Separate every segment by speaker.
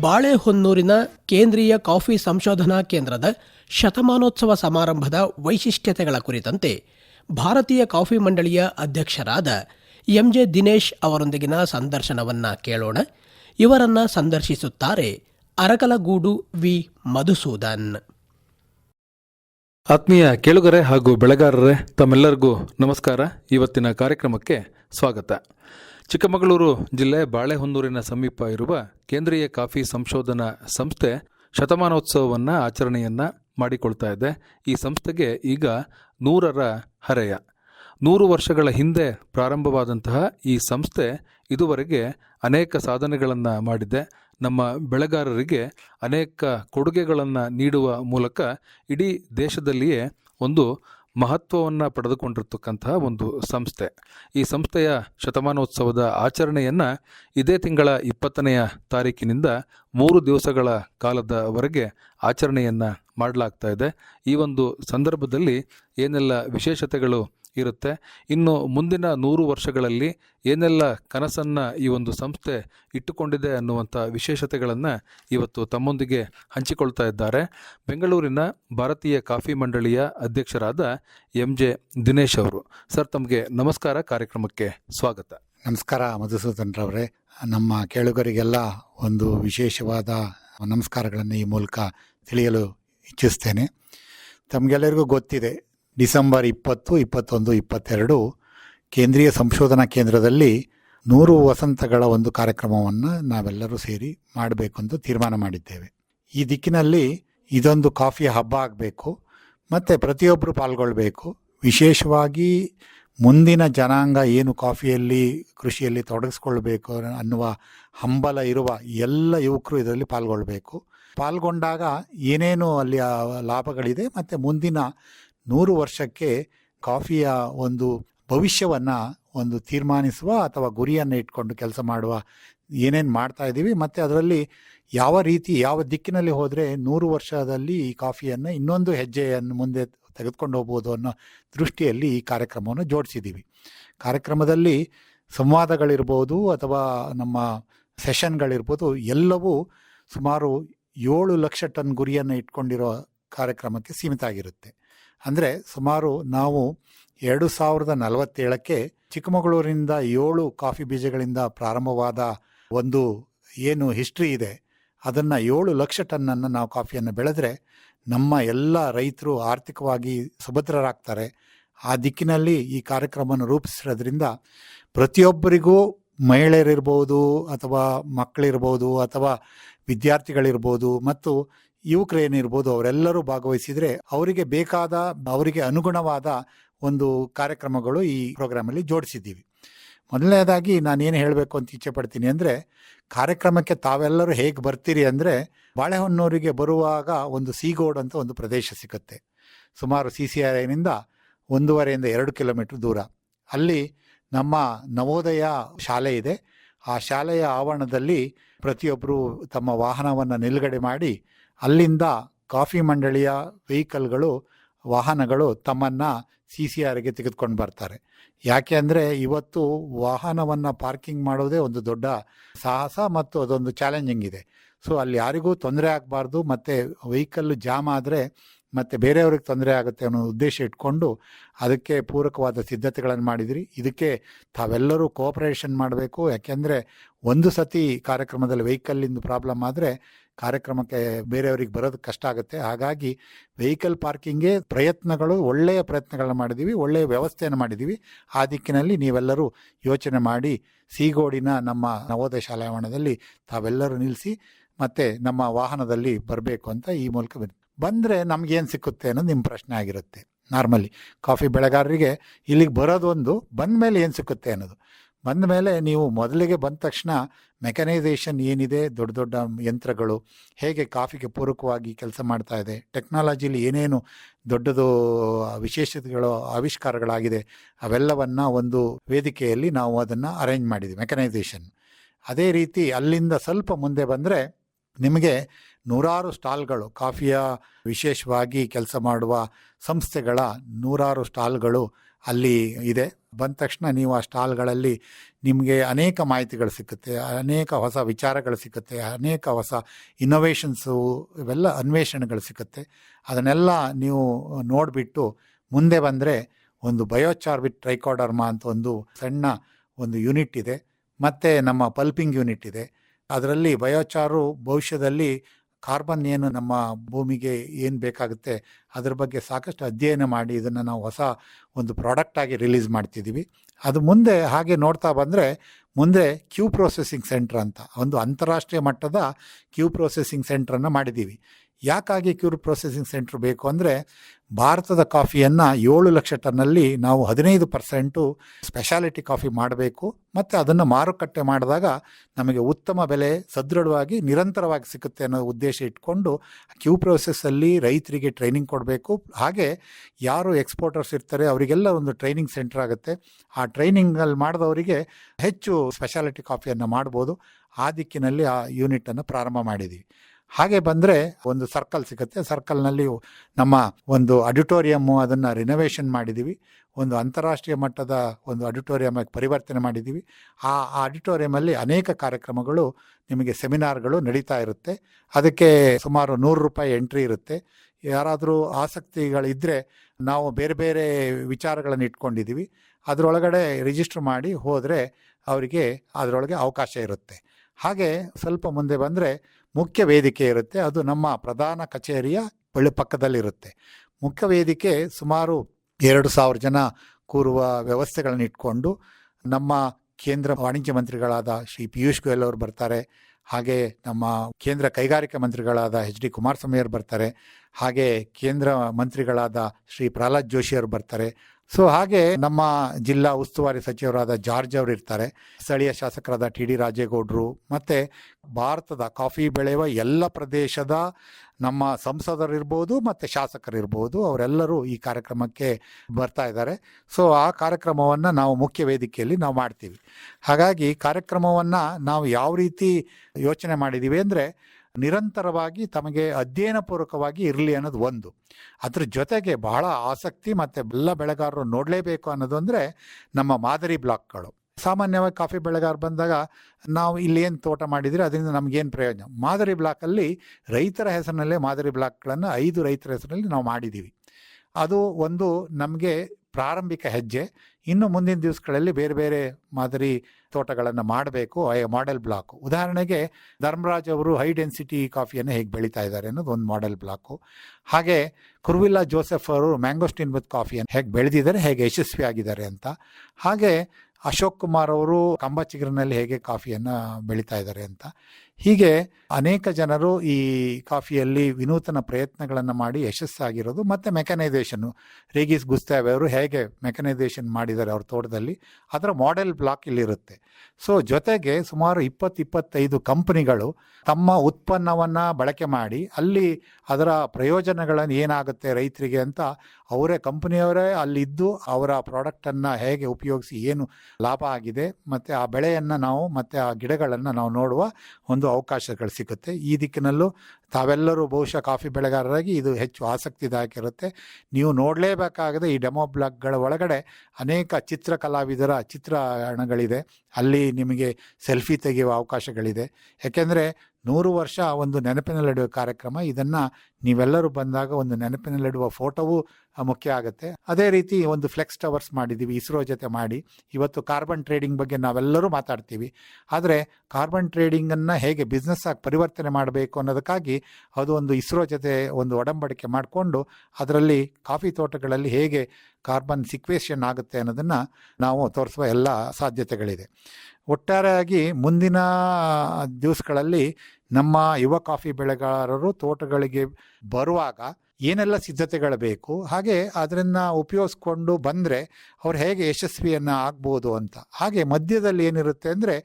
Speaker 1: ಬಾಳೆಹೊನ್ನೂರಿನ ಕೇಂದ್ರೀಯ ಕಾಫಿ ಸಂಶೋಧನಾ ಕೇಂದ್ರದ ಶತಮಾನೋತ್ಸವ ಸಮಾರಂಭದ ವೈಶಿಷ್ಟ್ಯತೆಗಳ ಕುರಿತಂತೆ ಭಾರತೀಯ ಕಾಫಿ ಮಂಡಳಿಯ ಅಧ್ಯಕ್ಷರಾದ ಎಂಜೆ ದಿನೇಶ್ ಅವರೊಂದಿಗಿನ ಸಂದರ್ಶನವನ್ನ ಕೇಳೋಣ. ಇವರನ್ನ ಸಂದರ್ಶಿಸುತ್ತಾರೆ ಅರಕಲಗೂಡು ವಿ. ಮಧುಸೂದನ್.
Speaker 2: ಆತ್ಮೀಯ ಕೇಳುಗರೆ ಹಾಗೂ ಬೆಳೆಗಾರರೇ, ತಮ್ಮೆಲ್ಲರಿಗೂ ನಮಸ್ಕಾರ. ಇವತ್ತಿನ ಕಾರ್ಯಕ್ರಮಕ್ಕೆ ಸ್ವಾಗತ. ಚಿಕ್ಕಮಗಳೂರು ಜಿಲ್ಲೆ ಬಾಳೆಹೊನ್ನೂರಿನ ಸಮೀಪ ಇರುವ ಕೇಂದ್ರೀಯ ಕಾಫಿ ಸಂಶೋಧನಾ ಸಂಸ್ಥೆ ಶತಮಾನೋತ್ಸವವನ್ನು ಆಚರಣೆಯನ್ನು ಮಾಡಿಕೊಳ್ತಾ ಇದೆ. ಈ ಸಂಸ್ಥೆಗೆ ಈಗ ನೂರರ ಹರೆಯ. ನೂರು ವರ್ಷಗಳ ಹಿಂದೆ ಪ್ರಾರಂಭವಾದಂತಹ ಈ ಸಂಸ್ಥೆ ಇದುವರೆಗೆ ಅನೇಕ ಸಾಧನೆಗಳನ್ನು ಮಾಡಿದೆ. ನಮ್ಮ ಬೆಳೆಗಾರರಿಗೆ ಅನೇಕ ಕೊಡುಗೆಗಳನ್ನು ನೀಡುವ ಮೂಲಕ ಇಡೀ ದೇಶದಲ್ಲಿಯೇ ಒಂದು ಮಹತ್ವವನ್ನು ಪಡೆದುಕೊಂಡಿರ್ತಕ್ಕಂತಹ ಒಂದು ಸಂಸ್ಥೆ. ಈ ಸಂಸ್ಥೆಯ ಶತಮಾನೋತ್ಸವದ ಆಚರಣೆಯನ್ನು ಇದೇ ತಿಂಗಳ ಇಪ್ಪತ್ತನೆಯ ತಾರೀಕಿನಿಂದ ಮೂರು ದಿವಸಗಳ ಕಾಲದವರೆಗೆ ಆಚರಣೆಯನ್ನು ಮಾಡಲಾಗ್ತಾ ಇದೆ. ಈ ಒಂದು ಸಂದರ್ಭದಲ್ಲಿ ಏನೆಲ್ಲ ವಿಶೇಷತೆಗಳು ಇರುತ್ತೆ. ಇನ್ನು ಮುಂದಿನ ನೂರು ವರ್ಷಗಳಲ್ಲಿ ಏನೆಲ್ಲ ಕನಸನ್ನು ಈ ಒಂದು ಸಂಸ್ಥೆ ಇಟ್ಟುಕೊಂಡಿದೆ ಅನ್ನುವಂಥ ವಿಶೇಷತೆಗಳನ್ನು ಇವತ್ತು ತಮ್ಮೊಂದಿಗೆ ಹಂಚಿಕೊಳ್ತಾ ಇದ್ದಾರೆ. ಬೆಂಗಳೂರಿನ ಭಾರತೀಯ ಕಾಫಿ ಮಂಡಳಿಯ ಅಧ್ಯಕ್ಷರಾದ ಎಂ ಜೆ ದಿನೇಶ್ ಅವರು. ಸರ್, ತಮಗೆ ನಮಸ್ಕಾರ. ಕಾರ್ಯಕ್ರಮಕ್ಕೆ ಸ್ವಾಗತ.
Speaker 3: ನಮಸ್ಕಾರ ಮಧುಸೂದನ್ ರವರೇ. ನಮ್ಮ ಕೇಳುಗರಿಗೆಲ್ಲ ಒಂದು ವಿಶೇಷವಾದ ನಮಸ್ಕಾರಗಳನ್ನು ಈ ಮೂಲಕ ತಿಳಿಯಲು ಇಚ್ಛಿಸ್ತೇನೆ. ತಮಗೆಲ್ಲರಿಗೂ ಗೊತ್ತಿದೆ ಡಿಸೆಂಬರ್ ಇಪ್ಪತ್ತು, ಇಪ್ಪತ್ತೊಂದು, ಇಪ್ಪತ್ತೆರಡು ಕೇಂದ್ರೀಯ ಸಂಶೋಧನಾ ಕೇಂದ್ರದಲ್ಲಿ ನೂರು ವಸಂತಗಳ ಒಂದು ಕಾರ್ಯಕ್ರಮವನ್ನು ನಾವೆಲ್ಲರೂ ಸೇರಿ ಮಾಡಬೇಕು ಅಂತ ತೀರ್ಮಾನ ಮಾಡಿದ್ದೇವೆ. ಈ ದಿಕ್ಕಿನಲ್ಲಿ ಇದೊಂದು ಕಾಫಿಯ ಹಬ್ಬ ಆಗಬೇಕು, ಮತ್ತು ಪ್ರತಿಯೊಬ್ಬರು ಪಾಲ್ಗೊಳ್ಬೇಕು. ವಿಶೇಷವಾಗಿ ಮುಂದಿನ ಜನಾಂಗ ಏನು ಕಾಫಿಯಲ್ಲಿ, ಕೃಷಿಯಲ್ಲಿ ತೊಡಗಿಸ್ಕೊಳ್ಬೇಕು ಅನ್ನುವ ಹಂಬಲ ಇರುವ ಎಲ್ಲ ಯುವಕರು ಇದರಲ್ಲಿ ಪಾಲ್ಗೊಳ್ಬೇಕು. ಪಾಲ್ಗೊಂಡಾಗ ಏನೇನು ಅಲ್ಲಿ ಲಾಭಗಳಿದೆ, ಮತ್ತು ಮುಂದಿನ ನೂರು ವರ್ಷಕ್ಕೆ ಕಾಫಿಯ ಒಂದು ಭವಿಷ್ಯವನ್ನು ಒಂದು ತೀರ್ಮಾನಿಸುವ ಅಥವಾ ಗುರಿಯನ್ನು ಇಟ್ಕೊಂಡು ಕೆಲಸ ಮಾಡುವ ಏನೇನು ಮಾಡ್ತಾ ಇದ್ದೀವಿ ಮತ್ತು ಅದರಲ್ಲಿ ಯಾವ ರೀತಿ, ಯಾವ ದಿಕ್ಕಿನಲ್ಲಿ ಹೋದರೆ ನೂರು ವರ್ಷದಲ್ಲಿ ಈ ಕಾಫಿಯನ್ನು ಇನ್ನೊಂದು ಹೆಜ್ಜೆಯನ್ನು ಮುಂದೆ ತೆಗೆದುಕೊಂಡು ಹೋಗ್ಬೋದು ಅನ್ನೋ ದೃಷ್ಟಿಯಲ್ಲಿ ಈ ಕಾರ್ಯಕ್ರಮವನ್ನು ಜೋಡಿಸಿದ್ದೀವಿ ಕಾರ್ಯಕ್ರಮದಲ್ಲಿ ಸಂವಾದಗಳಿರ್ಬೋದು ಅಥವಾ ನಮ್ಮ ಸೆಷನ್ಗಳಿರ್ಬೋದು, ಎಲ್ಲವೂ ಸುಮಾರು ಏಳು ಲಕ್ಷ ಟನ್ ಗುರಿಯನ್ನು ಇಟ್ಕೊಂಡಿರೋ ಕಾರ್ಯಕ್ರಮಕ್ಕೆ ಸೀಮಿತ ಆಗಿರುತ್ತೆ. ಅಂದರೆ ಸುಮಾರು ನಾವು ಎರಡು ಸಾವಿರದ ನಲವತ್ತೇಳಕ್ಕೆ ಚಿಕ್ಕಮಗಳೂರಿನಿಂದ ಏಳು ಕಾಫಿ ಬೀಜಗಳಿಂದ ಪ್ರಾರಂಭವಾದ ಒಂದು ಏನು ಹಿಸ್ಟ್ರಿ ಇದೆ, ಅದನ್ನು ಏಳು ಲಕ್ಷ ಟನ್ನನ್ನು ನಾವು ಕಾಫಿಯನ್ನು ಬೆಳೆದ್ರೆ ನಮ್ಮ ಎಲ್ಲ ರೈತರು ಆರ್ಥಿಕವಾಗಿ ಸುಭದ್ರರಾಗ್ತಾರೆ. ಆ ದಿಕ್ಕಿನಲ್ಲಿ ಈ ಕಾರ್ಯಕ್ರಮವನ್ನು ರೂಪಿಸಿರೋದ್ರಿಂದ ಪ್ರತಿಯೊಬ್ಬರಿಗೂ ಮಹಿಳೆಯರಿರ್ಬೋದು ಅಥವಾ ಮಕ್ಕಳಿರ್ಬೋದು ಅಥವಾ ವಿದ್ಯಾರ್ಥಿಗಳಿರ್ಬೋದು ಮತ್ತು ಯುವಕರೇನಿರ್ಬೋದು ಅವರೆಲ್ಲರೂ ಭಾಗವಹಿಸಿದರೆ ಅವರಿಗೆ ಬೇಕಾದ, ಅವರಿಗೆ ಅನುಗುಣವಾದ ಒಂದು ಕಾರ್ಯಕ್ರಮಗಳು ಈ ಪ್ರೋಗ್ರಾಮಲ್ಲಿ ಜೋಡಿಸಿದ್ದೀವಿ. ಮೊದಲನೇದಾಗಿ ನಾನೇನು ಹೇಳಬೇಕು ಅಂತ ಇಚ್ಛೆ ಪಡ್ತೀನಿ ಅಂದರೆ, ಕಾರ್ಯಕ್ರಮಕ್ಕೆ ತಾವೆಲ್ಲರೂ ಹೇಗೆ ಬರ್ತೀರಿ ಅಂದರೆ, ಬಾಳೆಹೊನ್ನೂರಿಗೆ ಬರುವಾಗ ಒಂದು ಸೀಗೋಡ್ ಅಂತ ಒಂದು ಪ್ರದೇಶ ಸಿಗುತ್ತೆ. ಸುಮಾರು ಸಿ ಸಿ ಆರ್ ಐನಿಂದ ಒಂದೂವರೆಯಿಂದ ಎರಡು ಕಿಲೋಮೀಟ್ರ್ ದೂರ. ಅಲ್ಲಿ ನಮ್ಮ ನವೋದಯ ಶಾಲೆ ಇದೆ. ಆ ಶಾಲೆಯ ಆವರಣದಲ್ಲಿ ಪ್ರತಿಯೊಬ್ಬರು ತಮ್ಮ ವಾಹನವನ್ನು ನಿಲುಗಡೆ ಮಾಡಿ ಅಲ್ಲಿಂದ ಕಾಫಿ ಮಂಡಳಿಯ ವೆಹಿಕಲ್ಗಳು, ವಾಹನಗಳು ತಮ್ಮನ್ನು ಸಿ ಸಿ ಆರ್ಗೆ ತೆಗೆದುಕೊಂಡು ಬರ್ತಾರೆ. ಯಾಕೆ ಅಂದರೆ ಇವತ್ತು ವಾಹನವನ್ನು ಪಾರ್ಕಿಂಗ್ ಮಾಡೋದೇ ಒಂದು ದೊಡ್ಡ ಸಾಹಸ ಮತ್ತು ಅದೊಂದು ಚಾಲೆಂಜಿಂಗ್ ಇದೆ. ಸೊ ಅಲ್ಲಿ ಯಾರಿಗೂ ತೊಂದರೆ ಆಗಬಾರ್ದು, ಮತ್ತು ವೆಹಿಕಲ್ ಜಾಮ್ ಆದರೆ ಮತ್ತು ಬೇರೆಯವ್ರಿಗೆ ತೊಂದರೆ ಆಗುತ್ತೆ ಅನ್ನೋ ಉದ್ದೇಶ ಇಟ್ಕೊಂಡು ಅದಕ್ಕೆ ಪೂರಕವಾದ ಸಿದ್ಧತೆಗಳನ್ನು ಮಾಡಿದಿರಿ. ಇದಕ್ಕೆ ತಾವೆಲ್ಲರೂ ಕೋಆಪರೇಷನ್ ಮಾಡಬೇಕು. ಯಾಕೆಂದರೆ ಒಂದು ಸತಿ ಕಾರ್ಯಕ್ರಮದಲ್ಲಿ ವೆಹಿಕಲ್ಲಿಂದು ಪ್ರಾಬ್ಲಮ್ ಆದರೆ ಕಾರ್ಯಕ್ರಮಕ್ಕೆ ಬೇರೆಯವ್ರಿಗೆ ಬರೋದು ಕಷ್ಟ ಆಗುತ್ತೆ. ಹಾಗಾಗಿ ವೆಹಿಕಲ್ ಪಾರ್ಕಿಂಗೇ ಪ್ರಯತ್ನಗಳು, ಒಳ್ಳೆಯ ಪ್ರಯತ್ನಗಳನ್ನ ಮಾಡಿದ್ದೀವಿ ಒಳ್ಳೆಯ ವ್ಯವಸ್ಥೆಯನ್ನು ಮಾಡಿದ್ದೀವಿ ಆ ದಿಕ್ಕಿನಲ್ಲಿ ನೀವೆಲ್ಲರೂ ಯೋಚನೆ ಮಾಡಿ ಸೀಗೋಡಿನ ನಮ್ಮ ನವೋದಯ ಶಾಲೆ ಆವರಣದಲ್ಲಿ ತಾವೆಲ್ಲರೂ ನಿಲ್ಲಿಸಿ ಮತ್ತು ನಮ್ಮ ವಾಹನದಲ್ಲಿ ಬರಬೇಕು ಅಂತ ಈ ಮೂಲಕ ಬಂದರೆ ನಮಗೇನು ಸಿಕ್ಕುತ್ತೆ ಅನ್ನೋದು ನಿಮ್ಮ ಪ್ರಶ್ನೆ ಆಗಿರುತ್ತೆ. ನಾರ್ಮಲಿ ಕಾಫಿ ಬೆಳೆಗಾರರಿಗೆ ಇಲ್ಲಿಗೆ ಬರೋದೊಂದು ಬಂದ ಮೇಲೆ ಏನು ಸಿಕ್ಕುತ್ತೆ ಅನ್ನೋದು. ಬಂದ ಮೇಲೆ ನೀವು ಮೊದಲಿಗೆ ಬಂದ ತಕ್ಷಣ ಮೆಕನೈಸೇಷನ್ ಏನಿದೆ, ದೊಡ್ಡ ದೊಡ್ಡ ಯಂತ್ರಗಳು, ಹೇಗೆ ಕಾಫಿಗೆ ಪೂರಕವಾಗಿ ಕೆಲಸ ಮಾಡ್ತಾ ಇದೆ, ಟೆಕ್ನಾಲಜಿಲಿ ಏನೇನು ದೊಡ್ಡದು ವಿಶೇಷತೆಗಳು, ಆವಿಷ್ಕಾರಗಳಾಗಿದೆ, ಅವೆಲ್ಲವನ್ನು ಒಂದು ವೇದಿಕೆಯಲ್ಲಿ ನಾವು ಅದನ್ನು ಅರೇಂಜ್ ಮಾಡಿದ್ವಿ, ಮೆಕನೈಸೇಷನ್. ಅದೇ ರೀತಿ ಅಲ್ಲಿಂದ ಸ್ವಲ್ಪ ಮುಂದೆ ಬಂದರೆ ನಿಮಗೆ ನೂರಾರು ಸ್ಟಾಲ್ಗಳು, ಕಾಫಿಯ ವಿಶೇಷವಾಗಿ ಕೆಲಸ ಮಾಡುವ ಸಂಸ್ಥೆಗಳ ನೂರಾರು ಸ್ಟಾಲ್ಗಳು ಅಲ್ಲಿ ಇದೆ. ಬಂದ ತಕ್ಷಣ ನೀವು ಆ ಸ್ಟಾಲ್ಗಳಲ್ಲಿ ನಿಮಗೆ ಅನೇಕ ಮಾಹಿತಿಗಳು ಸಿಗುತ್ತೆ ಅನೇಕ ಹೊಸ ವಿಚಾರಗಳು ಸಿಗುತ್ತೆ ಅನೇಕ ಹೊಸ ಇನೋವೇಷನ್ಸು ಇವೆಲ್ಲ ಅನ್ವೇಷಣೆಗಳು ಸಿಗುತ್ತೆ ಅದನ್ನೆಲ್ಲ ನೀವು ನೋಡಿಬಿಟ್ಟು ಮುಂದೆ ಬಂದರೆ ಒಂದು ಬಯೋಚಾರ್ಬಿಟ್ ಟ್ರೈಕೋಡರ್ಮಾ ಅಂತ ಒಂದು ಸಣ್ಣ ಒಂದು ಯೂನಿಟ್ ಇದೆ. ಮತ್ತು ನಮ್ಮ ಪಲ್ಪಿಂಗ್ ಯೂನಿಟ್ ಇದೆ. ಅದರಲ್ಲಿ ಬಯೋಚಾರು ಭವಿಷ್ಯದಲ್ಲಿ ಕಾರ್ಬನ್ ಏನು ನಮ್ಮ ಭೂಮಿಗೆ ಏನು ಬೇಕಾಗುತ್ತೆ ಅದ್ರ ಬಗ್ಗೆ ಸಾಕಷ್ಟು ಅಧ್ಯಯನ ಮಾಡಿ ಇದನ್ನು ನಾವು ಹೊಸ ಒಂದು ಪ್ರಾಡಕ್ಟಾಗಿ ರಿಲೀಸ್ ಮಾಡ್ತಿದ್ದೀವಿ ಅದು ಮುಂದೆ ಹಾಗೆ ನೋಡ್ತಾ ಬಂದರೆ ಮುಂದೆ ಕ್ಯೂ ಪ್ರೊಸೆಸಿಂಗ್ ಸೆಂಟ್ರ್ ಅಂತ ಒಂದು ಅಂತಾರಾಷ್ಟ್ರೀಯ ಮಟ್ಟದ ಕ್ಯೂ ಪ್ರೊಸೆಸಿಂಗ್ ಸೆಂಟ್ರನ್ನು ಮಾಡಿದ್ದೀವಿ ಯಾಕಾಗಿ ಕ್ಯೂರ್ ಪ್ರೊಸೆಸಿಂಗ್ ಸೆಂಟ್ರ್ ಬೇಕು ಅಂದರೆ ಭಾರತದ ಕಾಫಿಯನ್ನು ಏಳು ಲಕ್ಷ ಟನ್ನಲ್ಲಿ ನಾವು ಹದಿನೈದು ಪರ್ಸೆಂಟು ಸ್ಪೆಷಾಲಿಟಿ ಕಾಫಿ ಮಾಡಬೇಕು ಮತ್ತು ಅದನ್ನು ಮಾರುಕಟ್ಟೆ ಮಾಡಿದಾಗ ನಮಗೆ ಉತ್ತಮ ಬೆಲೆ, ಸದೃಢವಾಗಿ, ನಿರಂತರವಾಗಿ ಸಿಗುತ್ತೆ ಅನ್ನೋ ಉದ್ದೇಶ ಇಟ್ಕೊಂಡು ಕ್ಯೂ ಪ್ರೊಸೆಸ್ಸಲ್ಲಿ ರೈತರಿಗೆ ಟ್ರೈನಿಂಗ್ ಕೊಡಬೇಕು. ಹಾಗೆ ಯಾರು ಎಕ್ಸ್ಪೋರ್ಟರ್ಸ್ ಇರ್ತಾರೆ ಅವರಿಗೆಲ್ಲ ಒಂದು ಟ್ರೈನಿಂಗ್ ಸೆಂಟರ್ ಆಗುತ್ತೆ. ಆ ಟ್ರೈನಿಂಗಲ್ಲಿ ಮಾಡಿದವರಿಗೆ ಹೆಚ್ಚು ಸ್ಪೆಷಾಲಿಟಿ ಕಾಫಿಯನ್ನು ಮಾಡ್ಬೋದು. ಆ ದಿಕ್ಕಿನಲ್ಲಿ ಆ ಯೂನಿಟನ್ನು ಪ್ರಾರಂಭ ಮಾಡಿದ್ದೀವಿ. ಹಾಗೆ ಬಂದರೆ ಒಂದು ಸರ್ಕಲ್ ಸಿಗುತ್ತೆ. ಸರ್ಕಲ್ನಲ್ಲಿ ನಮ್ಮ ಒಂದು ಅಡಿಟೋರಿಯಮ್ಮು ಅದನ್ನು ರಿನೋವೇಷನ್ ಮಾಡಿದ್ದೀವಿ ಒಂದು ಅಂತಾರಾಷ್ಟ್ರೀಯ ಮಟ್ಟದ ಒಂದು ಅಡಿಟೋರಿಯಮ್ಗೆ ಪರಿವರ್ತನೆ ಮಾಡಿದ್ದೀವಿ ಆ ಆ ಅಡಿಟೋರಿಯಮಲ್ಲಿ ಅನೇಕ ಕಾರ್ಯಕ್ರಮಗಳು ನಿಮಗೆ ಸೆಮಿನಾರ್ಗಳು ನಡೀತಾ ಇರುತ್ತೆ. ಅದಕ್ಕೆ ಸುಮಾರು ನೂರು ರೂಪಾಯಿ ಎಂಟ್ರಿ ಇರುತ್ತೆ. ಯಾರಾದರೂ ಆಸಕ್ತಿಗಳಿದ್ದರೆ ನಾವು ಬೇರೆ ಬೇರೆ ವಿಚಾರಗಳನ್ನು ಇಟ್ಕೊಂಡಿದ್ದೀವಿ ಅದರೊಳಗಡೆ ರಿಜಿಸ್ಟರ್ ಮಾಡಿ ಹೋದರೆ ಅವರಿಗೆ ಅದರೊಳಗೆ ಅವಕಾಶ ಇರುತ್ತೆ. ಹಾಗೆ ಸ್ವಲ್ಪ ಮುಂದೆ ಬಂದರೆ ಮುಖ್ಯ ವೇದಿಕೆ ಇರುತ್ತೆ. ಅದು ನಮ್ಮ ಪ್ರಧಾನ ಕಚೇರಿಯ ಬಳಿ ಪಕ್ಕದಲ್ಲಿರುತ್ತೆ. ಮುಖ್ಯ ವೇದಿಕೆ ಸುಮಾರು ಎರಡು ಸಾವಿರ ಜನ ಕೂರುವ ವ್ಯವಸ್ಥೆಗಳನ್ನು ಇಟ್ಕೊಂಡು ನಮ್ಮ ಕೇಂದ್ರ ವಾಣಿಜ್ಯ ಮಂತ್ರಿಗಳಾದ ಶ್ರೀ ಪಿಯೂಷ್ ಗೋಯಲ್ ಅವರು ಬರ್ತಾರೆ. ಹಾಗೆ ನಮ್ಮ ಕೇಂದ್ರ ಕೈಗಾರಿಕಾ ಮಂತ್ರಿಗಳಾದ ಎಚ್ ಡಿ ಕುಮಾರಸ್ವಾಮಿ ಅವರು ಬರ್ತಾರೆ. ಹಾಗೆ ಕೇಂದ್ರ ಮಂತ್ರಿಗಳಾದ ಶ್ರೀ ಪ್ರಹ್ಲಾದ್ ಜೋಶಿ ಅವರು ಬರ್ತಾರೆ. ಸೊ ಹಾಗೆ ನಮ್ಮ ಜಿಲ್ಲಾ ಉಸ್ತುವಾರಿ ಸಚಿವರಾದ ಜಾರ್ಜ್ ಅವರು ಇರ್ತಾರೆ. ಸ್ಥಳೀಯ ಶಾಸಕರಾದ ಟಿ ಡಿ ರಾಜೇಗೌಡರು ಮತ್ತು ಭಾರತದ ಕಾಫಿ ಬೆಳೆಯುವ ಎಲ್ಲ ಪ್ರದೇಶದ ನಮ್ಮ ಸಂಸದರಿರ್ಬೋದು ಮತ್ತು ಶಾಸಕರಿರ್ಬೋದು ಅವರೆಲ್ಲರೂ ಈ ಕಾರ್ಯಕ್ರಮಕ್ಕೆ ಬರ್ತಾ ಇದ್ದಾರೆ. ಸೊ ಆ ಕಾರ್ಯಕ್ರಮವನ್ನು ನಾವು ಮುಖ್ಯ ವೇದಿಕೆಯಲ್ಲಿ ನಾವು ಮಾಡ್ತೀವಿ. ಹಾಗಾಗಿ ಕಾರ್ಯಕ್ರಮವನ್ನು ನಾವು ಯಾವ ರೀತಿ ಯೋಚನೆ ಮಾಡಿದ್ದೀವಿ ಅಂದರೆ ನಿರಂತರವಾಗಿ ತಮಗೆ ಅಧ್ಯಯನಪೂರ್ವಕವಾಗಿ ಇರಲಿ ಅನ್ನೋದು ಒಂದು. ಅದ್ರ ಜೊತೆಗೆ ಬಹಳ ಆಸಕ್ತಿ ಮತ್ತು ಎಲ್ಲ ಬೆಳೆಗಾರರು ನೋಡಲೇಬೇಕು ಅನ್ನೋದು ಅಂದರೆ ನಮ್ಮ ಮಾದರಿ ಬ್ಲಾಕ್ಗಳು. ಸಾಮಾನ್ಯವಾಗಿ ಕಾಫಿ ಬೆಳೆಗಾರ ಬಂದಾಗ ನಾವು ಇಲ್ಲಿ ಏನು ತೋಟ ಮಾಡಿದರೆ, ಅದರಿಂದ ನಮಗೇನು ಪ್ರಯೋಜನ? ಮಾದರಿ ಬ್ಲಾಕಲ್ಲಿ ರೈತರ ಹೆಸರಿನಲ್ಲೇ ಮಾದರಿ ಬ್ಲಾಕ್ಗಳನ್ನು ಐದು ರೈತರ ಹೆಸರಿನಲ್ಲಿ ನಾವು ಮಾಡಿದ್ದೀವಿ ಅದು ಒಂದು ನಮಗೆ ಪ್ರಾರಂಭಿಕ ಹೆಜ್ಜೆ, ಇನ್ನು ಮುಂದಿನ ದಿವಸಗಳಲ್ಲಿ ಬೇರೆ ಬೇರೆ ಮಾದರಿ ತೋಟಗಳನ್ನು ಮಾಡಬೇಕು ಮಾಡೆಲ್ ಬ್ಲಾಕು ಉದಾಹರಣೆಗೆ ಧರ್ಮರಾಜ್ ಅವರು ಹೈ ಡೆನ್ಸಿಟಿ ಕಾಫಿಯನ್ನು ಹೇಗೆ ಬೆಳೀತಾ ಇದ್ದಾರೆ ಅನ್ನೋದು ಒಂದು ಮಾಡೆಲ್ ಬ್ಲಾಕು ಹಾಗೆ ಕುರ್ವಿಲ್ಲಾ ಜೋಸೆಫ್ ಅವರು ಮ್ಯಾಂಗೋಸ್ಟಿನ್ ವಿತ್ ಕಾಫಿಯನ್ನು ಹೇಗೆ ಬೆಳೆದಿದ್ದಾರೆ, ಹೇಗೆ ಯಶಸ್ವಿಯಾಗಿದ್ದಾರೆ ಅಂತ. ಹಾಗೆ ಅಶೋಕ್ ಕುಮಾರ್ ಅವರು ಕಂಬಚಿಗುರಿನಲ್ಲಿ ಹೇಗೆ ಕಾಫಿಯನ್ನು ಬೆಳೀತಾ ಇದ್ದಾರೆ ಅಂತ. ಹೀಗೆ ಅನೇಕ ಜನರು ಈ ಕಾಫಿಯಲ್ಲಿ ವಿನೂತನ ಪ್ರಯತ್ನಗಳನ್ನು ಮಾಡಿ ಯಶಸ್ಸಾಗಿರೋದು ಮತ್ತು ಮೆಕನೈಸೇಷನ್ನು. ರೇಗಿಸ್ ಗುಸ್ತಾವೆ ಅವರು ಹೇಗೆ ಮೆಕನೈಸೇಷನ್ ಮಾಡಿದ್ದಾರೆ ಅವ್ರ ತೋಟದಲ್ಲಿ, ಅದರ ಮಾಡೆಲ್ ಬ್ಲಾಕ್ ಇಲ್ಲಿರುತ್ತೆ. ಸೊ, ಜೊತೆಗೆ ಸುಮಾರು ಇಪ್ಪತ್ತು ಇಪ್ಪತ್ತೈದು ಕಂಪನಿಗಳು ತಮ್ಮ ಉತ್ಪನ್ನವನ್ನು ಬಳಕೆ ಮಾಡಿ, ಅಲ್ಲಿ ಅದರ ಪ್ರಯೋಜನಗಳನ್ನು ಏನಾಗುತ್ತೆ ರೈತರಿಗೆ ಅಂತ ಅವರೇ, ಕಂಪನಿಯವರೇ ಅಲ್ಲಿದ್ದು ಅವರ ಪ್ರಾಡಕ್ಟನ್ನು ಹೇಗೆ ಉಪಯೋಗಿಸಿ ಏನು ಲಾಭ ಆಗಿದೆ, ಮತ್ತು ಆ ಬೆಳೆಯನ್ನು ನಾವು, ಮತ್ತು ಆ ಗಿಡಗಳನ್ನು ನಾವು ನೋಡುವ ಒಂದು ಅವಕಾಶಗಳು ಸಿಗುತ್ತೆ. ಈ ದಿಕ್ಕಿನಲ್ಲೂ ತಾವೆಲ್ಲರೂ ಬಹುಶಃ ಕಾಫಿ ಬೆಳೆಗಾರರಾಗಿ ಇದು ಹೆಚ್ಚು ಆಸಕ್ತಿದಾಯಕ ಇರುತ್ತೆ ನೀವು ನೋಡಲೇಬೇಕಾಗದೆ ಈ ಡೆಮೋ ಬ್ಲಾಗ್ಗಳ ಒಳಗಡೆ ಅನೇಕ ಚಿತ್ರಕಲಾವಿದರ ಚಿತ್ರಣಗಳಿದೆ. ಅಲ್ಲಿ ನಿಮಗೆ ಸೆಲ್ಫಿ ತೆಗೆಯುವ ಅವಕಾಶಗಳಿದೆ. ಯಾಕೆಂದರೆ ನೂರು ವರ್ಷ ಒಂದು ನೆನಪಿನಲ್ಲಿಡುವ ಕಾರ್ಯಕ್ರಮ. ಇದನ್ನು ನೀವೆಲ್ಲರೂ ಬಂದಾಗ ಒಂದು ನೆನಪಿನಲ್ಲಿಡುವ ಫೋಟೋವು ಮುಖ್ಯ ಆಗುತ್ತೆ. ಅದೇ ರೀತಿ ಒಂದು ಫ್ಲೆಕ್ಸ್ ಟವರ್ಸ್ ಮಾಡಿದ್ದೀವಿ, ಇಸ್ರೋ ಜೊತೆ ಮಾಡಿ. ಇವತ್ತು ಕಾರ್ಬನ್ ಟ್ರೇಡಿಂಗ್ ಬಗ್ಗೆ ನಾವೆಲ್ಲರೂ ಮಾತಾಡ್ತೀವಿ. ಆದರೆ ಕಾರ್ಬನ್ ಟ್ರೇಡಿಂಗನ್ನು ಹೇಗೆ ಬಿಸ್ನೆಸ್ ಆಗಿ ಪರಿವರ್ತನೆ ಮಾಡಬೇಕು ಅನ್ನೋದಕ್ಕಾಗಿ ಅದು ಒಂದು ಇಸ್ರೋ ಜೊತೆ ಒಂದು ಒಡಂಬಡಿಕೆ ಮಾಡಿಕೊಂಡು ಅದರಲ್ಲಿ ಕಾಫಿ ತೋಟಗಳಲ್ಲಿ ಹೇಗೆ ಕಾರ್ಬನ್ ಸಿಕ್ವೇಷನ್ ಆಗುತ್ತೆ ಅನ್ನೋದನ್ನು ನಾವು ತೋರಿಸುವ ಎಲ್ಲ ಸಾಧ್ಯತೆಗಳಿದೆ. ಒಟ್ಟಾರೆಯಾಗಿ ಮುಂದಿನ ದಿವಸಗಳಲ್ಲಿ ನಮ್ಮ ಯುವ ಕಾಫಿ ಬೆಳೆಗಾರರು ತೋಟಗಳಿಗೆ ಬರುವಾಗ ಏನೆಲ್ಲ ಸಿದ್ಧತೆಗಳು ಬೇಕು? ಹಾಗೆ ಅದನ್ನು ಉಪಯೋಗಿಸ್ಕೊಂಡು ಬಂದರೆ ಅವ್ರು ಹೇಗೆ ಯಶಸ್ವಿಯನ್ನು ಆಗ್ಬೋದು ಅಂತ. ಹಾಗೆ ಮಧ್ಯದಲ್ಲಿ ಏನಿರುತ್ತೆ ಅಂದರೆ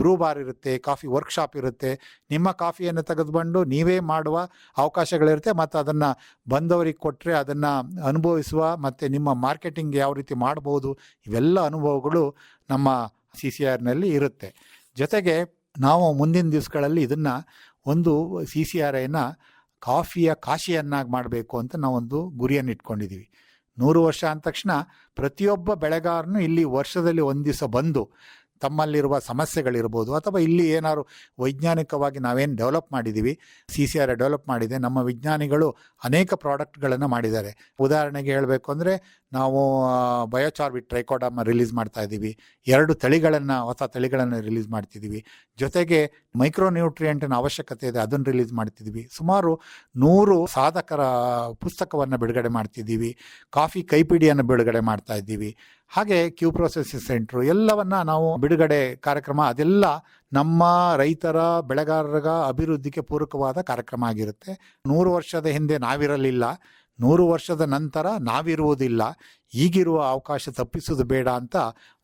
Speaker 3: ಬ್ರೂ ಬಾರ್ ಇರುತ್ತೆ, ಕಾಫಿ ವರ್ಕ್ಶಾಪ್ ಇರುತ್ತೆ. ನಿಮ್ಮ ಕಾಫಿಯನ್ನು ತೆಗೆದುಕೊಂಡು ನೀವೇ ಮಾಡುವ ಅವಕಾಶಗಳಿರುತ್ತೆ ಮತ್ತು ಅದನ್ನು ಬಂದವರಿಗೆ ಕೊಟ್ಟರೆ ಅದನ್ನು ಅನುಭವಿಸುವ ಮತ್ತು ನಿಮ್ಮ ಮಾರ್ಕೆಟಿಂಗ್ ಯಾವ ರೀತಿ ಮಾಡ್ಬೋದು? ಇವೆಲ್ಲ ಅನುಭವಗಳು ನಮ್ಮ ಸಿ ಸಿ ಆರ್ನಲ್ಲಿ ಇರುತ್ತೆ. ಜೊತೆಗೆ ನಾವು ಮುಂದಿನ ದಿವಸಗಳಲ್ಲಿ ಇದನ್ನು ಒಂದು ಸಿ ಸಿ ಆರ್ ಐನ ಕಾಫಿಯ ಕಾಶಿಯನ್ನಾಗಿ ಮಾಡಬೇಕು ಅಂತ ನಾವೊಂದು ಗುರಿಯನ್ನು ಇಟ್ಕೊಂಡಿದ್ದೀವಿ. ನೂರು ವರ್ಷ ಅಂದ ತಕ್ಷಣ ಪ್ರತಿಯೊಬ್ಬ ಬೆಳೆಗಾರನು ಇಲ್ಲಿ ವರ್ಷದಲ್ಲಿ ಒಂದು ಬಂದು ತಮ್ಮಲ್ಲಿರುವ ಸಮಸ್ಯೆಗಳಿರ್ಬೋದು ಅಥವಾ ಇಲ್ಲಿ ಏನಾದ್ರು ವೈಜ್ಞಾನಿಕವಾಗಿ ನಾವೇನು ಡೆವಲಪ್ ಮಾಡಿದ್ದೀವಿ, ಸಿ ಸಿ ಆರ್ ಡೆವಲಪ್ ಮಾಡಿದೆ, ನಮ್ಮ ವಿಜ್ಞಾನಿಗಳು ಅನೇಕ ಪ್ರಾಡಕ್ಟ್ಗಳನ್ನು ಮಾಡಿದ್ದಾರೆ. ಉದಾಹರಣೆಗೆ ಹೇಳಬೇಕು ಅಂದರೆ ನಾವು ಬಯೋಚಾರ್ಬಿಟ್ ಟ್ರೈಕೋಡಮ್ ರಿಲೀಸ್ ಮಾಡ್ತಾ ಇದ್ದೀವಿ. ಎರಡು ತಳಿಗಳನ್ನು, ಹೊಸ ತಳಿಗಳನ್ನು ರಿಲೀಸ್ ಮಾಡ್ತಿದ್ದೀವಿ. ಜೊತೆಗೆ ಮೈಕ್ರೋ ನ್ಯೂಟ್ರಿಯೆಂಟಿನ ಅವಶ್ಯಕತೆ ಇದೆ, ಅದನ್ನು ರಿಲೀಸ್ ಮಾಡ್ತಿದ್ದೀವಿ. ಸುಮಾರು ನೂರು ಸಾಧಕರ ಪುಸ್ತಕವನ್ನು ಬಿಡುಗಡೆ ಮಾಡ್ತಿದ್ದೀವಿ. ಕಾಫಿ ಕೈಪಿಡಿಯನ್ನು ಬಿಡುಗಡೆ ಮಾಡ್ತಾ ಇದ್ದೀವಿ. ಹಾಗೆ ಕ್ಯೂ ಪ್ರೊಸೆಸಿಂಗ್ ಸೆಂಟ್ರು, ಎಲ್ಲವನ್ನು ನಾವು ಬಿಡುಗಡೆ ಕಾರ್ಯಕ್ರಮ, ಅದೆಲ್ಲ ನಮ್ಮ ರೈತರ, ಬೆಳೆಗಾರರ ಅಭಿವೃದ್ಧಿಗೆ ಪೂರಕವಾದ ಕಾರ್ಯಕ್ರಮ ಆಗಿರುತ್ತೆ. ನೂರು ವರ್ಷದ ಹಿಂದೆ ನಾವಿರಲಿಲ್ಲ. ನೂರು ವರ್ಷದ ನಂತರ ನಾವಿರುವುದಿಲ್ಲ. ಈಗಿರುವ ಅವಕಾಶ ತಪ್ಪಿಸೋದು ಬೇಡ ಅಂತ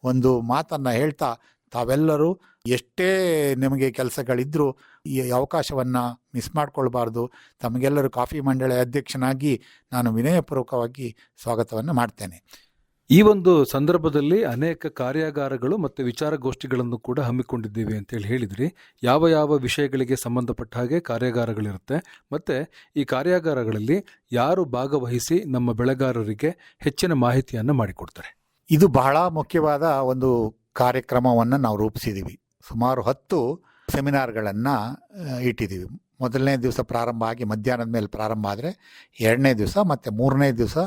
Speaker 3: ಒಂದು ಮಾತನ್ನು ಹೇಳ್ತಾ ತಾವೆಲ್ಲರೂ ಎಷ್ಟೇ ನಿಮಗೆ ಕೆಲಸಗಳಿದ್ದರೂ ಈ ಅವಕಾಶವನ್ನು ಮಿಸ್ ಮಾಡಿಕೊಳ್ಬಾರ್ದು. ತಮಗೆಲ್ಲರೂ ಕಾಫಿ ಮಂಡಳಿ ಅಧ್ಯಕ್ಷನಾಗಿ ನಾನು ವಿನಯಪೂರ್ವಕವಾಗಿ ಸ್ವಾಗತವನ್ನು ಮಾಡ್ತೇನೆ.
Speaker 2: ಈ ಒಂದು ಸಂದರ್ಭದಲ್ಲಿ ಅನೇಕ ಕಾರ್ಯಾಗಾರಗಳು ಮತ್ತು ವಿಚಾರಗೋಷ್ಠಿಗಳನ್ನು ಕೂಡ ಹಮ್ಮಿಕೊಂಡಿದ್ದೇವೆ ಅಂತೇಳಿ ಹೇಳಿದ್ರಿ. ಯಾವ ಯಾವ ವಿಷಯಗಳಿಗೆ ಸಂಬಂಧಪಟ್ಟ ಹಾಗೆ ಕಾರ್ಯಾಗಾರಗಳಿರುತ್ತೆ. ಮತ್ತು ಈ ಕಾರ್ಯಾಗಾರಗಳಲ್ಲಿ ಯಾರು ಭಾಗವಹಿಸಿ ನಮ್ಮ ಬೆಳೆಗಾರರಿಗೆ ಹೆಚ್ಚಿನ ಮಾಹಿತಿಯನ್ನು ಮಾಡಿಕೊಡ್ತಾರೆ.
Speaker 3: ಇದು ಬಹಳ ಮುಖ್ಯವಾದ ಒಂದು ಕಾರ್ಯಕ್ರಮವನ್ನು ನಾವು ರೂಪಿಸಿದ್ದೀವಿ. ಸುಮಾರು ಹತ್ತು ಸೆಮಿನಾರ್ಗಳನ್ನು ಇಟ್ಟಿದ್ದೀವಿ. ಮೊದಲನೇ ದಿವಸ ಪ್ರಾರಂಭ ಆಗಿ ಮಧ್ಯಾಹ್ನದ ಮೇಲೆ ಪ್ರಾರಂಭ ಆದರೆ ಎರಡನೇ ದಿವಸ ಮತ್ತು ಮೂರನೇ ದಿವಸ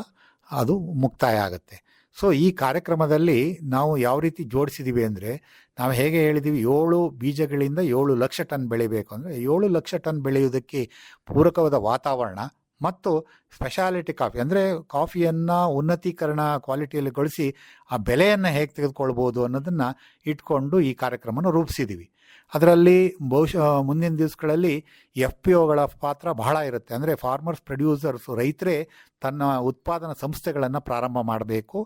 Speaker 3: ಅದು ಮುಕ್ತಾಯ ಆಗುತ್ತೆ. ಸೊ ಈ ಕಾರ್ಯಕ್ರಮದಲ್ಲಿ ನಾವು ಯಾವ ರೀತಿ ಜೋಡಿಸಿದ್ದೀವಿ ಅಂದರೆ, ನಾವು ಹೇಗೆ ಹೇಳಿದ್ದೀವಿ ಏಳು ಬೀಜಗಳಿಂದ ಏಳು ಲಕ್ಷ ಟನ್ ಬೆಳಿಬೇಕು ಅಂದರೆ, ಏಳು ಲಕ್ಷ ಟನ್ ಬೆಳೆಯುವುದಕ್ಕೆ ಪೂರಕವಾದ ವಾತಾವರಣ ಮತ್ತು ಸ್ಪೆಷಾಲಿಟಿ ಕಾಫಿ ಅಂದರೆ ಕಾಫಿಯನ್ನು ಉನ್ನತೀಕರಣ ಕ್ವಾಲಿಟಿಯಲ್ಲಿ ಗಳಿಸಿ ಆ ಬೆಲೆಯನ್ನು ಹೇಗೆ ತೆಗೆದುಕೊಳ್ಬೋದು ಅನ್ನೋದನ್ನು ಇಟ್ಕೊಂಡು ಈ ಕಾರ್ಯಕ್ರಮವನ್ನು ರೂಪಿಸಿದ್ದೀವಿ ಅದರಲ್ಲಿ ಬಹುಶಃ, ಮುಂದಿನ ದಿವಸಗಳಲ್ಲಿ ಎಫ್ ಪಿ ಒಗಳ ಪಾತ್ರ ಬಹಳ ಇರುತ್ತೆ. ಅಂದರೆ ಫಾರ್ಮರ್ಸ್ ಪ್ರೊಡ್ಯೂಸರ್ಸ್ ರೈತರೇ ತನ್ನ ಉತ್ಪಾದನಾ ಸಂಸ್ಥೆಗಳನ್ನು ಪ್ರಾರಂಭ ಮಾಡಬೇಕು.